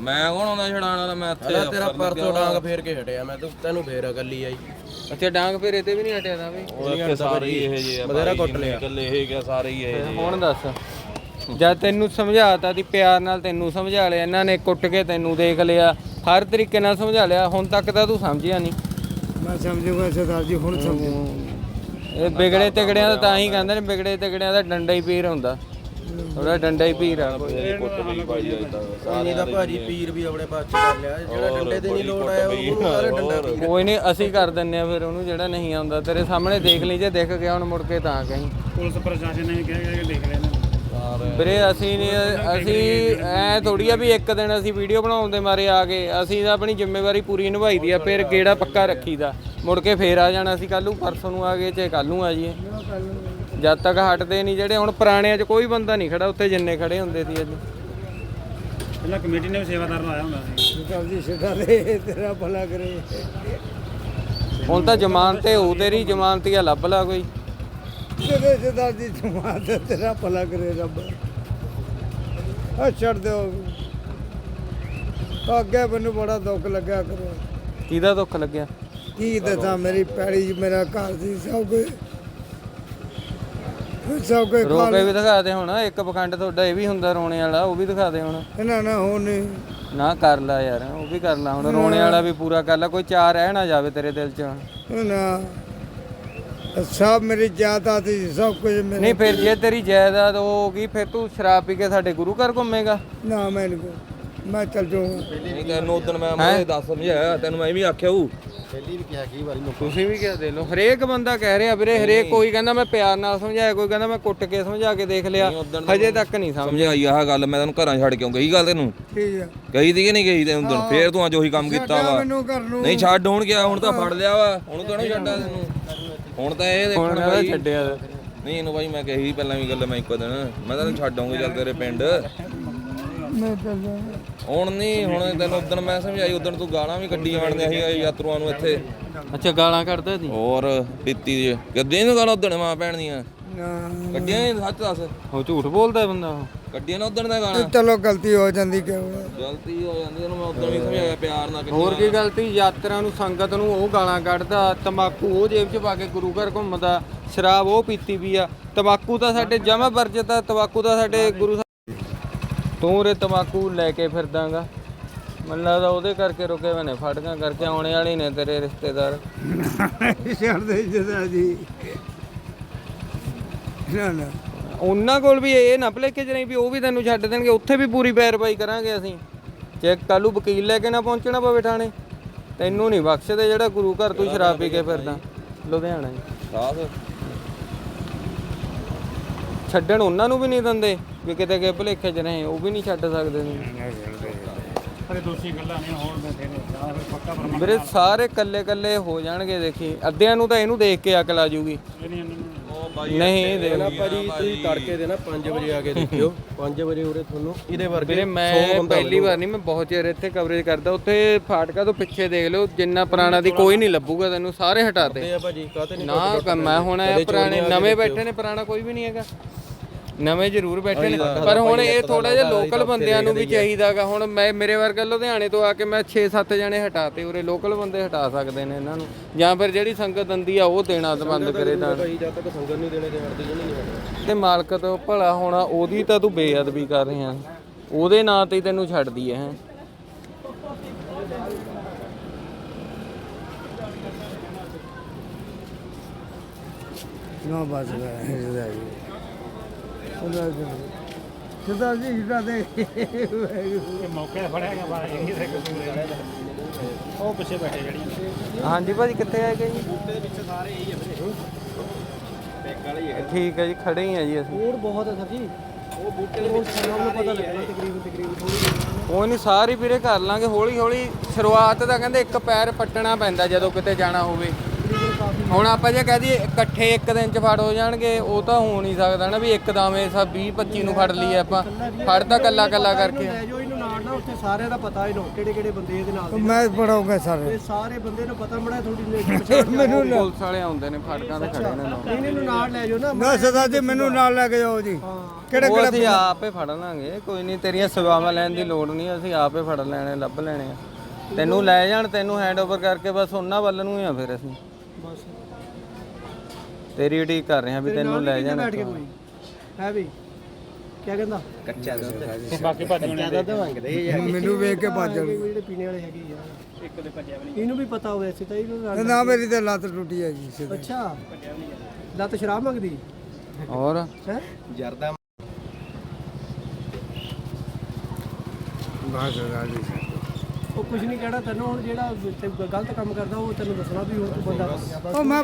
ਮੈਂ ਕੌਣ ਆਉਂਦਾ ਛਡਾਣ ਵਾਲਾ? ਮੈਂ ਇੱਥੇ ਤੇਰਾ ਪਰਸੋਂ ਡਾਂਗ ਫੇਰ ਕੇ ਹਟਿਆ ਮੈਂ ਤੂੰ ਤੈਨੂੰ ਫੇਰ ਅਗਲੀ ਆਈ। ਅੱਛਾ ਡਾਂਗ ਫੇਰੇ ਤੇ ਵੀ ਨਹੀਂ ਹਟਿਆ ਦਾ ਵੀ? ਉਹ ਇੱਥੇ ਸਾਰੇ ਹੀ ਇਹ ਜੇ ਬਥੇਰਾ ਕੁੱਟ ਲਿਆ। ਇਕੱਲੇ ਇਹ ਗਿਆ ਸਾਰੇ ਹੀ ਇਹ ਹੁਣ ਦੱਸ ਜਦ ਤੈਨੂੰ ਸਮਝਾਤਾ ਦੀ ਪਿਆਰ ਨਾਲ ਤੈਨੂੰ ਸਮਝਾ ਲਿਆ ਇਹਨਾਂ ਨੇ ਕੁੱਟ ਕੇ ਤੈਨੂੰ ਦੇਖ ਲਿਆ ਹਰ ਤਰੀਕੇ ਨਾਲ ਸਮਝਾ ਲਿਆ ਹੁਣ ਤੱਕ ਤਾਂ ਤੂੰ ਸਮਝਿਆ ਨਹੀਂ। ਮੈਂ ਸਮਝੂਗਾ ਸਰਦਾਰ ਜੀ ਹੁਣ ਸਮਝੂ ਇਹ ਵਿਗੜੇ ਤਗੜਿਆਂ ਦਾ ਤਾਂ ਹੀ ਕਹਿੰਦੇ ਨੇ ਵਿਗੜੇ ਤਗੜਿਆਂ ਦਾ ਡੰਡਾ ਹੀ ਪੀਰ ਹੁੰਦਾ। ਥੋੜਾ ਡੰਡਾ ਹੀ ਪੀਰ ਆ। ਕੁੱਟ ਵੀ ਪਾਈ ਜਾਂਦਾ ਦਾ ਭਾਜੀ ਪੀਰ ਵੀ ਆਪਣੇ ਪਾਸ ਕਰ ਲਿਆ। ਜਿਹੜਾ ਡੰਡੇ ਤੇ ਨਹੀਂ ਲੋੜ ਆਇਆ ਉਹਨੂੰ ਸਾਰੇ ਡੰਡਾ ਪੀਰ ਕੋਈ ਨਹੀਂ ਅਸੀਂ ਕਰ ਦਿੰਨੇ ਆ ਫਿਰ ਉਹਨੂੰ ਜਿਹੜਾ ਨਹੀਂ ਆਉਂਦਾ। ਤੇਰੇ ਸਾਹਮਣੇ ਦੇਖ ਲਈ ਜੇ ਦਿਖ ਗਿਆ ਹੁਣ ਮੁੜ ਕੇ ਤਾਂ ਕਹੀਂ। ਪੁਲਿਸ ਪ੍ਰਸ਼ਾਸਨ ਨੇ ਕਿਹਾ ਕਿ ਦੇਖ ਲੈਣਾ। ਵੀਰੇ ਅਸੀਂ ਨਹੀਂ ਅਸੀਂ ਐ ਥੋੜੀ ਆ ਵੀ ਇੱਕ ਦਿਨ ਅਸੀਂ ਵੀਡੀਓ ਬਣਾਉਣ ਦੇ ਮਾਰੇ ਆ ਗਏ ਅਸੀਂ ਤਾਂ ਆਪਣੀ ਜ਼ਿੰਮੇਵਾਰੀ ਪੂਰੀ ਨਿਭਾਈ ਦੀ ਆ ਫਿਰ ਗੇੜਾ ਪੱਕਾ ਰੱਖੀਦਾ? ਮੁੜ ਕੇ ਫੇਰ ਆ ਜਾਣਾ ਅਸੀਂ ਕੱਲ ਨੂੰ ਪਰਸੋਂ ਨੂੰ ਆ ਗਏ ਚਾਹੇ ਕੱਲ ਨੂੰ ਆ ਜਾਈਏ। ਜਦ ਤੱਕ ਹਟਦੇ ਨਹੀਂ ਜਿਹੜੇ ਹੁਣ ਪੁਰਾਣਿਆਂ 'ਚ ਕੋਈ ਬੰਦਾ ਨਹੀਂ ਖੜਾ ਉੱਥੇ ਜਿੰਨੇ ਖੜੇ ਹੁੰਦੇ ਸੀ ਅੱਜ। ਪਹਿਲਾਂ ਕਮੇਟੀ ਨੇ ਵੀ ਸੇਵਾਦਾਰ ਲਾਇਆ ਹੁੰਦਾ ਸੀ। ਸਰਦਾਰ ਜੀ ਛੱਡਾ ਦੇ ਤੇਰਾ ਭਲਾ ਕਰੇ। ਹੁਣ ਤਾਂ ਜ਼ਮਾਨਤ ਤੇ ਹੋਊ ਤੇਰੀ ਜ਼ਮਾਨਤੀਆ ਲੱਭ ਲਾ ਕੋਈ। ਤੇਰੇ ਸਰਦਾਰ ਜੀ ਜਮਾਤ ਤੇਰਾ ਭਲਾ ਕਰੇ ਰੱਬ। ਆ ਛੱਡ ਦਿਓ। ਅੱਗੇ ਮੈਨੂੰ ਬੜਾ ਦੁੱਖ ਲੱਗਾ ਕਰੋ। ਕਿਹਦਾ ਦੁੱਖ ਲੱਗਿਆ? ਕੀ ਦੱਸਾਂ ਮੇਰੀ ਪੈੜੀ 'ਚ ਮੇਰਾ ਘਰ ਸੀ ਸਭ ਕੁਝ ਸਭ ਕੁਝ ਰੋ ਕੇ ਵੀ ਦਿਖਾ ਦੇ ਹੁਣ ਇੱਕ ਪਖੰਡ ਤੁਹਾਡਾ ਇਹ ਵੀ ਹੁੰਦਾ ਰੋਣੇ ਵਾਲਾ ਉਹ ਵੀ ਦਿਖਾ ਦੇ ਹੁਣ। ਇਹਨਾਂ ਨਾ ਹੁਣ ਨਾ ਕਰ ਲੈ ਯਾਰ ਉਹ ਵੀ ਕਰ ਲੈ ਹੁਣ ਰੋਣੇ ਵਾਲਾ ਵੀ ਪੂਰਾ ਕਰ ਲੈ ਕੋਈ ਚਾਹ ਰਹਿ ਨਾ ਜਾਵੇ ਤੇਰੇ ਦਿਲ 'ਚ। ਨਾ। ਸਭ ਮੇਰੀ ਜਾਇਦਾਦ ਸੀ ਸਭ ਕੁਝ ਮੇਰੇ ਨਹੀਂ ਫਿਰ ਜੇ ਤੇਰੀ ਜਾਇਦਾਦ ਹੋਗੀ ਫਿਰ ਤੂੰ ਸ਼ਰਾਬ ਪੀ ਕੇ ਸਾਡੇ ਗੁਰੂ ਘਰ ਘੁੰਮੇਗਾ। ਨਾ ਮੈਂ ਨਹੀਂ ਕੋ- ਮੈਂ ਚੱਲ ਜਾਊਂਗਾ ਨਹੀਂ ਤੈਨੂੰ ਉਦੋਂ ਮੈਂ ਮੈਂ ਦੱਸ ਸਮਝਾਇਆ ਤੈਨੂੰ ਮੈਂ ਵੀ ਆਖਿਆ ਹੂੰ। ਪਹਿਲੀ ਵੀ ਕਿਹਾ ਕੀ ਵਾਰੀ ਤੁਸੀਂ ਵੀ ਕਿਹਾ ਦੇ ਲੋ ਹਰੇਕ ਬੰਦਾ ਕਹਿ ਰਿਹਾ ਵੀਰੇ ਹਰੇਕ ਕੋਈ ਕਹਿੰਦਾ ਮੈਂ ਪਿਆਰ ਨਾਲ ਸਮਝਾਇਆ ਕੋਈ ਕਹਿੰਦਾ ਮੈਂ ਕੁੱਟ ਕੇ ਸਮਝਾ ਕੇ ਦੇਖ ਲਿਆ ਹਜੇ ਤੱਕ ਨਹੀਂ ਸਮਝ ਸਮਝਾਈ ਆਹ ਗੱਲ ਮੈਂ ਤੈਨੂੰ ਘਰਾਂ ਛੱਡ ਕਿਉਂ ਗਈ ਗੱਲ ਤੈਨੂੰ? ਠੀਕ ਆ। ਗਈ ਦੀ ਕਿ ਨਹੀਂ ਗਈ ਤੈਨੂੰ ਉਦੋਂ ਫੇਰ ਤੂੰ ਅੱਜ ਉਹੀ ਕੰਮ ਕੀਤਾ ਵਾ। ਮੈਨੂੰ ਨਹੀਂ ਛੱਡ ਹੁਣ ਗਿਆ ਹੁਣ ਤਾਂ ਫੜ ਲਿਆ ਵਾ ਹੁਣ ਕਿਹਨੂੰ ਛੱਡਾਂ ਤੈਨੂੰ? ਹੁਣ ਤਾਂ ਇਹ ਹੁਣ ਦੇਖਣ ਬਾਈ ਛੱਡਿਆ। ਨਹੀਂ ਇਹਨੂੰ ਬਾਈ ਮੈਂ ਕਹੀ ਪਹਿਲਾਂ ਵੀ ਗੱਲ ਮੈਂ ਇੱਕੋ ਦਿਨ। ਮੈਂ ਤੈਨੂੰ ਛੱਡ ਆਉਂਗਾ ਚੱਲ ਤੇਰੇ ਪਿੰਡ। ਮੈਂ ਹੁਣ ਨਹੀਂ ਹੁਣ ਤੈਨੂੰ ਉਦੋਂ ਮੈਂ ਸਮਝਾਈ ਉਦੋਂ ਤੂੰ ਗਾਲਾਂ ਵੀ ਕੱਢੀ ਆਣਦੇ ਸੀ ਯਾਤਰੂਆਂ ਨੂੰ ਇੱਥੇ। ਅੱਛਾ ਗਾਲਾਂ ਕੱਢਦਾ ਸੀ? ਹੋਰ ਪੀਤੀ ਦੀ। ਕੱਢੀਆਂ ਨੂੰ ਗਾਲਾਂ ਉਦੋਂ ਮਾਂ ਭੈਣ ਦੀਆਂ। ਨਾ। ਕੱਢੀਆਂ ਨੀ, ਸੱਚ ਦੱਸ। ਉਹ ਝੂਠ ਬੋਲਦਾ ਬੰਦਾ ਉਹ। ਕੱਢੀਆਂ ਨਾ ਉਦੋਂ ਦਾ ਗਾਲਾਂ। ਚਲੋ ਗਲਤੀ ਹੋ ਜਾਂਦੀ ਕਿਉਂ? ਗਲਤੀ ਹੋ ਜਾਂਦੀ ਉਹਨੂੰ ਮੈਂ ਉਦੋਂ ਵੀ ਸਮਝਾਇਆ ਪਿਆਰ ਨਾਲ ਹੋਰ ਕੀ ਗਲਤੀ? ਯਾਤਰਾ ਨੂੰ ਸੰਗਤ ਨੂੰ ਉਹ ਗਾਲਾਂ ਕੱਢਦਾ ਤਮਾਕੂ ਉਹ ਜੇਬ 'ਚ ਪਾ ਕੇ ਗੁਰੂ ਘਰ ਘੁੰਮਦਾ ਸ਼ਰਾਬ ਉਹ ਪੀਤੀ ਵੀ ਆ। ਤਮਾਕੂ ਤਾਂ ਸਾਡੇ ਜਮਾ ਵਰਜਤ ਆ ਤਮਾਕੂ ਤਾਂ ਸਾਡੇ ਗੁਰੂ ਸਾਹਿਬ ਤੂੰ ਰੇ ਤਮਾਕੂ ਲੈ ਕੇ ਫਿਰਦਾਗਾ। ਮੈਨੂੰ ਲੱਗਦਾ ਉਹਦੇ ਕਰਕੇ ਰੁਕੇ ਹੋਏ ਨੇ ਫੜਕਾਂ ਕਰਕੇ ਆਉਣੇ ਵਾਲੇ ਨੇ ਤੇਰੇ ਰਿਸ਼ਤੇਦਾਰ। ਛੱਡ ਦੇ ਜਦਾ ਜੀ। ਨਾ ਨਾ। ਉਹਨਾਂ ਕੋਲ ਵੀ ਇਹ ਨਾ ਭਲੇਖੇ ਚ ਨਹੀਂ ਵੀ ਉਹ ਵੀ ਤੈਨੂੰ ਛੱਡ ਦੇਣਗੇ ਉੱਥੇ ਵੀ ਪੂਰੀ ਪੈਰਵਾਈ ਕਰਾਂਗੇ ਅਸੀਂ। ਜੇ ਕੱਲੂ ਵਕੀਲ ਲੈ ਕੇ ਨਾ ਪਹੁੰਚਣਾ ਪਵੇ ਥਾਣੇ ਤੈਨੂੰ ਨਹੀਂ ਬਖਸ਼ਦੇ ਜਿਹੜਾ ਗੁਰੂ ਘਰ ਤੂੰ ਸ਼ਰਾਬ ਪੀ ਕੇ ਫਿਰਦਾ ਲੁਧਿਆਣਾ। ਸਾਥ ਛੱਡਣ ਉਹਨਾਂ ਨੂੰ ਵੀ ਨਹੀਂ ਦਿੰਦੇ। ਵੀ ਕਿਤੇ ਕਿ ਭਲੇਖੇ ਚ ਰਹੇ ਉਹ ਵੀ ਨਹੀਂ ਛੱਡ ਸਕਦੇ ਸੀ ਪਰ ਦੋਸ਼ੀ ਗੱਲਾਂ ਨਹੀਂ ਹੋਰ ਮੈਂ ਤੇਰੇ ਜਾਂ ਫਿਰ ਪੱਕਾ ਪਰਮਾ ਵੀਰੇ ਸਾਰੇ ਕੱਲੇ ਕੱਲੇ ਹੋ ਜਾਣਗੇ ਦੇਖੀ। ਅੱਧਿਆਂ ਨੂੰ ਤਾਂ ਇਹਨੂੰ ਦੇਖ ਕੇ ਅਕਲ ਆ ਜੂਗੀ ਨਹੀਂ ਦੇਖ। ਨਾ ਭਾਜੀ ਤੁਸੀਂ ਤੜਕੇ ਦੇ ਨਾ 5 ਵਜੇ ਆ ਕੇ ਦੇਖਿਓ। 5 ਵਜੇ ਉਰੇ ਤੁਹਾਨੂੰ ਇਹਦੇ ਵਰਗੇ ਵੀਰੇ ਮੈਂ ਪਹਿਲੀ ਵਾਰ ਨਹੀਂ ਮੈਂ ਬਹੁਤ ਚਿਰ ਇੱਥੇ ਕਵਰੇਜ ਕਰਦਾ। ਉੱਥੇ ਫਾਟਕਾ ਤੋਂ ਪਿੱਛੇ ਦੇਖ ਲਿਓ ਜਿੰਨਾ ਪੁਰਾਣਾ ਦੀ ਕੋਈ ਨਹੀਂ ਲੱਭੂਗਾ ਤੈਨੂੰ ਸਾਰੇ ਹਟਾਤੇ ਆ ਭਾਜੀ ਕਾਹਤੇ ਨਹੀਂ ਨਾ ਮੈਂ ਹੁਣ ਆਇਆ ਪੁਰਾਣੇ ਨਵੇਂ ਬੈਠੇ ਨੇ ਪੁਰਾਣਾ ਕੋਈ ਵੀ ਨਹੀਂ ਹੈਗਾ। ਨਵੇਂ ਜ਼ਰੂਰ ਬੈਠੇ ਨੇ। ਪਰ ਹੁਣ ਇਹ ਥੋੜਾ ਜਿਹਾ ਲੋਕਲ ਬੰਦਿਆਂ ਨੂੰ ਵੀ ਚਾਹੀਦਾਗਾ। ਹੁਣ ਮੈਂ ਮੇਰੇ ਵਰਗਾ ਲੁਧਿਆਣੇ ਤੋਂ ਆ ਕੇ ਮੈਂ 6-7 ਜਣੇ ਹਟਾਤੇ ਉਰੇ ਲੋਕਲ ਬੰਦੇ ਹਟਾ ਸਕਦੇ ਨੇ ਇਹਨਾਂ ਨੂੰ। ਜਾਂ ਫਿਰ ਜਿਹੜੀ ਸੰਗਤ ਆਂਦੀ ਆ ਉਹ ਦੇਣਾ ਬੰਦ ਕਰੇ ਤਾਂ। ਭਾਈ ਜਦ ਤੱਕ ਸੰਗਤ ਨਹੀਂ ਦੇਣੇ ਤੇ ਹਟਦੀ ਨਹੀਂ ਹਟਣਾ ਤੇ ਮਾਲਕ ਤੋਂ ਭਲਾ ਹੋਣਾ ਉਹਦੀ ਤਾਂ ਤੂੰ ਬੇਅਦਬੀ ਕਰ ਰਿਹਾ। ਉਹਦੇ ਨਾਂ ਤੇ ਤੈਨੂੰ ਛੱਡਦੀ ਹੈ ਹੈਂ। ਨਾ ਬਸ ਗਿਆ ਸਿੱਧਾ ਜੀ ਸਿੱਧਾ ਦੇ ਇਹ ਮੌਕੇ ਫੜਿਆ ਗਿਆ ਬਾਹਰ ਇਹ ਤੇ ਕਸੂਰ ਉਹ ਪਿੱਛੇ ਬੈਠੇ ਜਿਹੜੀ। ਹਾਂਜੀ ਭਾਜੀ ਕਿੱਥੇ ਆਏ ਗਏ ਜੀ? ਠੀਕ ਹੈ ਜੀ ਖੜੇ ਹੀ ਆ ਜੀ ਅਸੀਂ। ਹੋਰ ਬਹੁਤ ਹੈ ਸਰ ਜੀ। ਉਹ ਬੂਟੇ ਦੇ ਵਿੱਚ ਸਾਨੂੰ ਨੂੰ ਪਤਾ ਲੱਗਣਾ ਤਕਰੀਬਨ ਤਕਰੀਬਨ ਥੋੜੀ ਕੋਈ ਨਹੀਂ ਸਾਰੀ ਵੀਰੇ ਕਰ ਲਾਂਗੇ। ਹੌਲੀ ਹੌਲੀ ਸ਼ੁਰੂਆਤ ਤਾਂ ਕਹਿੰਦੇ ਇੱਕ ਪੈਰ ਪੱਟਣਾ ਪੈਂਦਾ ਜਦੋਂ ਕਿਤੇ ਜਾਣਾ ਹੋਵੇ। ਹੁਣ ਆਪਾਂ ਜੇ ਕਹਦੀ ਇਕੱਠੇ ਇੱਕ ਦਿਨ ਚ ਫੜ ਹੋ ਜਾਣਗੇ ਉਹ ਤਾਂ ਹੋ ਨਹੀਂ ਸਕਦਾ ਨਾ ਵੀ ਇੱਕਦਮ ਇਹ ਸਭ 20 25 ਨੂੰ ਫੜ ਲਈਏ ਆਪਾਂ। ਫੜ ਤਾਂ ਕੱਲਾ ਕੱਲਾ ਕਰਕੇ। ਲੈ ਜੋ ਇਹਨੂੰ ਨਾਲ ਨਾ ਉੱਥੇ ਸਾਰਿਆਂ ਦਾ ਪਤਾ ਇਹਨੂੰ ਕਿਹੜੇ ਕਿਹੜੇ ਬੰਦੇ ਇਹਦੇ ਨਾਲ ਦੇ ਮੈਂ ਪੜਾਉਂਗਾ ਸਾਰੇ। ਇਹ ਸਾਰੇ ਬੰਦੇ ਨੂੰ ਪਤਾ ਬੜਾ ਥੋੜੀ ਮੈਨੂੰ ਲੈ- ਪੁਲਿਸ ਵਾਲੇ ਆਉਂਦੇ ਨੇ ਫੜਕਾਂ ਤੇ ਖੜੇ ਨੇ ਲੋਕ। ਨਹੀਂ ਇਹਨੂੰ ਨਾਲ ਲੈ ਜਾਓ ਨਾ ਨਾ ਸਦਾ ਜੀ ਮੈਨੂੰ ਨਾਲ ਲੈ ਕੇ ਜਾਓ ਜੀ। ਕਿਹੜੇ ਉਹ ਕਿਹੜੇ ਅਸੀਂ ਆਪੇ ਫੜ ਲਾਂਗੇ ਕੋਈ ਨਹੀਂ ਤੇਰੀਆਂ ਸੇਵਾਵਾਂ ਲੈਣ ਦੀ ਲੋੜ ਨਹੀਂ ਅਸੀਂ ਆਪੇ ਫੜ ਲੈਣੇ ਲੱਭ ਲੈਣੇ ਆ। ਤੈਨੂੰ ਲੈ ਜਾਣ ਤੈਨੂੰ ਹੈਂਡਓਵਰ ਕਰਕੇ ਬਸ ਉਹਨਾਂ ਵੱਲ ਨੂੰ ਹੀ ਆ ਫਿਰ ਅਸੀਂ। ਬਸ। ਤੇਰੀ ਉਡੀਕ ਕਰ ਰਹੇ ਵੀ ਤੈਨੂੰ ਲੈ ਜਾਣ ਬੈਠ ਕੇ ਕੋਈ ਹੈ ਵੀ? ਕੀ ਕਹਿੰਦਾ? ਬਾਕੀ ਭੱਜ ਗਏ ਮੈਨੂੰ ਵੇਖ ਕੇ ਭੱਜ ਇਹ ਜਿਹੜੇ ਪੀਣੇ ਵਾਲੇ ਹੈਗੇ ਯਾਰ। ਇੱਕ ਦੇ ਭੱਜਿਆ ਵੀ ਇਹਨੂੰ ਵੀ ਪਤਾ ਹੋਵੇ ਅਸੀਂ ਤਾਂ ਇਹਨੂੰ ਨਾ ਮੇਰੀ ਤੇ ਲੱਤ ਟੁੱਟੀ ਹੈ ਜੀ ਸਿੱਧਾ। ਅੱਛਾ। ਲੱਤ ਸ਼ਰਾਬ ਮੰਗਦੀ? ਹੋਰ? ਹੈ? ਜਰਦਾ ਬਸ ਰਾਜੀ ਉਹ ਕੁਝ ਨਹੀਂ ਕਹਿਣਾ ਤੈਨੂੰ ਹੁਣ ਜਿਹੜਾ ਤੇ ਗਲਤ ਕੰਮ ਕਰਦਾ ਉਹ ਤੈਨੂੰ ਦੱਸਣਾ ਵੀ ਹੁਣ ਤੂੰ ਬੰਦਾ ਬਣ ਗਿਆ ਬਸ ਉਹ ਮੈਂ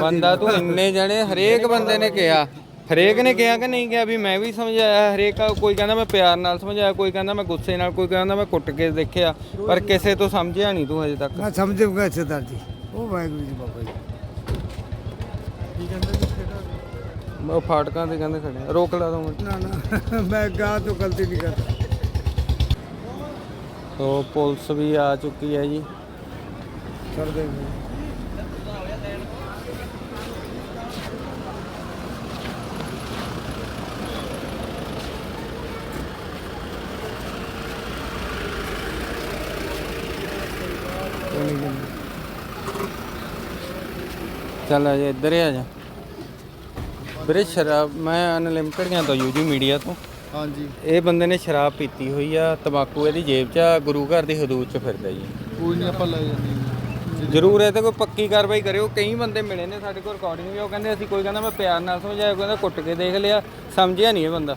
ਬੰਦਾ ਤੂੰ ਇੰਨੇ ਜਣੇ ਹਰੇਕ ਬੰਦੇ ਨੇ ਕਿਹਾ। ਹਰੇਕ ਨੇ ਕਿਹਾ ਕਿ ਨਹੀਂ ਕਿਹਾ ਵੀ ਮੈਂ ਵੀ ਸਮਝਾਇਆ ਹਰੇਕ ਕੋਈ ਕਹਿੰਦਾ ਮੈਂ ਪਿਆਰ ਨਾਲ ਸਮਝਾਇਆ ਕੋਈ ਕਹਿੰਦਾ ਮੈਂ ਗੁੱਸੇ ਨਾਲ ਕੋਈ ਕਹਿੰਦਾ ਮੈਂ ਕੁੱਟ ਕੇ ਦੇਖਿਆ ਪਰ ਕਿਸੇ ਤੋਂ ਸਮਝਿਆ ਨਹੀਂ ਤੂੰ ਹਜੇ ਤੱਕ। ਮੈਂ ਸਮਝ ਗਿਆ ਸਿੱਧਾ ਜੀ। ਉਹ ਵਾਹਿਗੁਰੂ ਜੀ ਬਾਬਾ ਜੀ। ਉਹ ਫਾਟਕਾਂ ਤੇ ਕਹਿੰਦੇ ਖੜੇ ਆ। ਰੋਕ ਲਾ ਦੋ ਮਿੰਟ। ਨਾ ਨਾ ਮੈਂ ਗਾਹ ਤੋਂ ਗਲਤੀ ਨਹੀਂ ਕਰਦਾ। ਤੋ ਪੁਲਿਸ ਵੀ ਆ ਚੁੱਕੀ ਹੈ ਜੀ। ਕਰਦੇ ਚੱਲ ਆ ਜਾ ਇੱਧਰ ਆ ਜਾ। ਵੀਰੇ ਸ਼ਰਾਬ ਮੈਂ ਅਨਲਿਮਟਿਡ ਗਿਆ ਤਾਂ ਯੂਜੀ ਮੀਡੀਆ ਤੋਂ। ਹਾਂਜੀ। ਇਹ ਬੰਦੇ ਨੇ ਸ਼ਰਾਬ ਪੀਤੀ ਹੋਈ ਆ ਤਮਾਕੂ ਇਹਦੀ ਜੇਬ 'ਚ ਆ ਗੁਰੂ ਘਰ ਦੀ ਹਦੂਦ 'ਚ ਫਿਰਦਾ ਜੀ। ਕੋਈ ਨਹੀਂ ਆਪਾਂ ਲੈ ਜਾਂਦੇ ਜ਼ਰੂਰ ਇਹ ਤੇ ਕੋਈ ਪੱਕੀ ਕਾਰਵਾਈ ਕਰਿਓ। ਕਈ ਬੰਦੇ ਮਿਲੇ ਨੇ ਸਾਡੇ ਕੋਲ ਰਿਕਾਰਡਿੰਗ ਵੀ ਉਹ ਕਹਿੰਦੇ ਅਸੀਂ ਕੋਈ ਕਹਿੰਦਾ ਮੈਂ ਪਿਆਰ ਨਾਲ ਸਮਝਾਇਆ ਕੋਈ ਕਹਿੰਦਾ ਕੁੱਟ ਕੇ ਦੇਖ ਲਿਆ ਸਮਝਿਆ ਨਹੀਂ ਇਹ ਬੰਦਾ।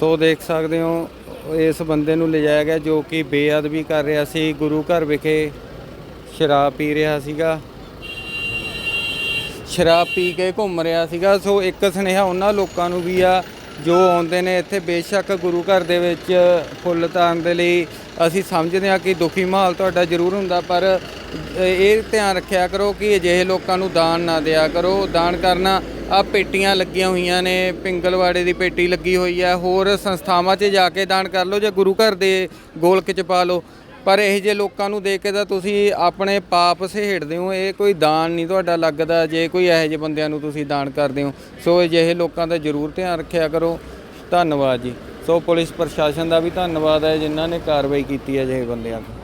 ਸੋ ਦੇਖ ਸਕਦੇ ਹੋ ਇਸ ਬੰਦੇ ਨੂੰ ਲਿਜਾਇਆ ਗਿਆ ਜੋ ਕਿ ਬੇਅਦਬੀ ਕਰ ਰਿਹਾ ਸੀ ਗੁਰੂ ਘਰ ਵਿਖੇ। ਸ਼ਰਾਬ ਪੀ ਰਿਹਾ ਸੀਗਾ। ਸ਼ਰਾਬ ਪੀ ਕੇ ਘੁੰਮ ਰਿਹਾ ਸੀਗਾ। ਸੋ ਇੱਕ ਸੁਨੇਹਾ ਉਹਨਾਂ ਲੋਕਾਂ ਨੂੰ ਵੀ ਆ, ਜੋ ਆਉਂਦੇ ਨੇ ਇੱਥੇ ਬੇਸ਼ੱਕ ਗੁਰੂ ਘਰ ਦੇ ਵਿੱਚ ਫੁੱਲ ਤਾਰਨ ਦੇ ਲਈ। ਅਸੀਂ ਸਮਝਦੇ ਹਾਂ ਕਿ ਦੁਖੀ ਮਾਹੌਲ ਤੁਹਾਡਾ ਜ਼ਰੂਰ ਹੁੰਦਾ, ਪਰ ਇਹ ਧਿਆਨ ਰੱਖਿਆ ਕਰੋ ਕਿ ਅਜਿਹੇ ਲੋਕਾਂ ਨੂੰ ਦਾਨ ਨਾ ਦਿਆ ਕਰੋ। ਦਾਨ ਕਰਨਾ ਆ ਪੇਟੀਆਂ ਲੱਗੀਆਂ ਹੋਈਆਂ ਨੇ, ਪਿੰਗਲਵਾੜੇ ਦੀ ਪੇਟੀ ਲੱਗੀ ਹੋਈ ਹੈ ਹੋਰ ਸੰਸਥਾਵਾਂ 'ਚ ਜਾ ਕੇ ਦਾਨ ਕਰ ਲਓ ਜਾਂ ਗੁਰੂ ਘਰ ਦੇ ਗੋਲਕ 'ਚ ਪਾ ਲਓ। ਪਰ ਇਹ ਜੇ ਲੋਕਾਂ ਨੂੰ ਦੇਖ ਕੇ ਤਾਂ ਤੁਸੀਂ ਆਪਣੇ ਪਾਪ ਸਹੇੜਦੇ ਹੋ, ਇਹ ਕੋਈ ਦਾਨ ਨਹੀਂ ਤੁਹਾਡਾ ਲੱਗਦਾ, ਜੇ ਕੋਈ ਇਹੋ ਜਿਹੇ ਬੰਦਿਆਂ ਨੂੰ ਤੁਸੀਂ ਦਾਨ ਕਰਦੇ ਹੋ। ਸੋ ਅਜਿਹੇ ਲੋਕਾਂ ਦਾ ਜ਼ਰੂਰ ਧਿਆਨ ਰੱਖਿਆ ਕਰੋ। ਧੰਨਵਾਦ ਜੀ। ਸੋ ਪੁਲਿਸ ਪ੍ਰਸ਼ਾਸਨ ਦਾ ਵੀ ਧੰਨਵਾਦ ਹੈ, ਜਿਨ੍ਹਾਂ ਨੇ ਕਾਰਵਾਈ ਕੀਤੀ ਹੈ ਅਜਿਹੇ ਬੰਦਿਆਂ 'ਤੇ।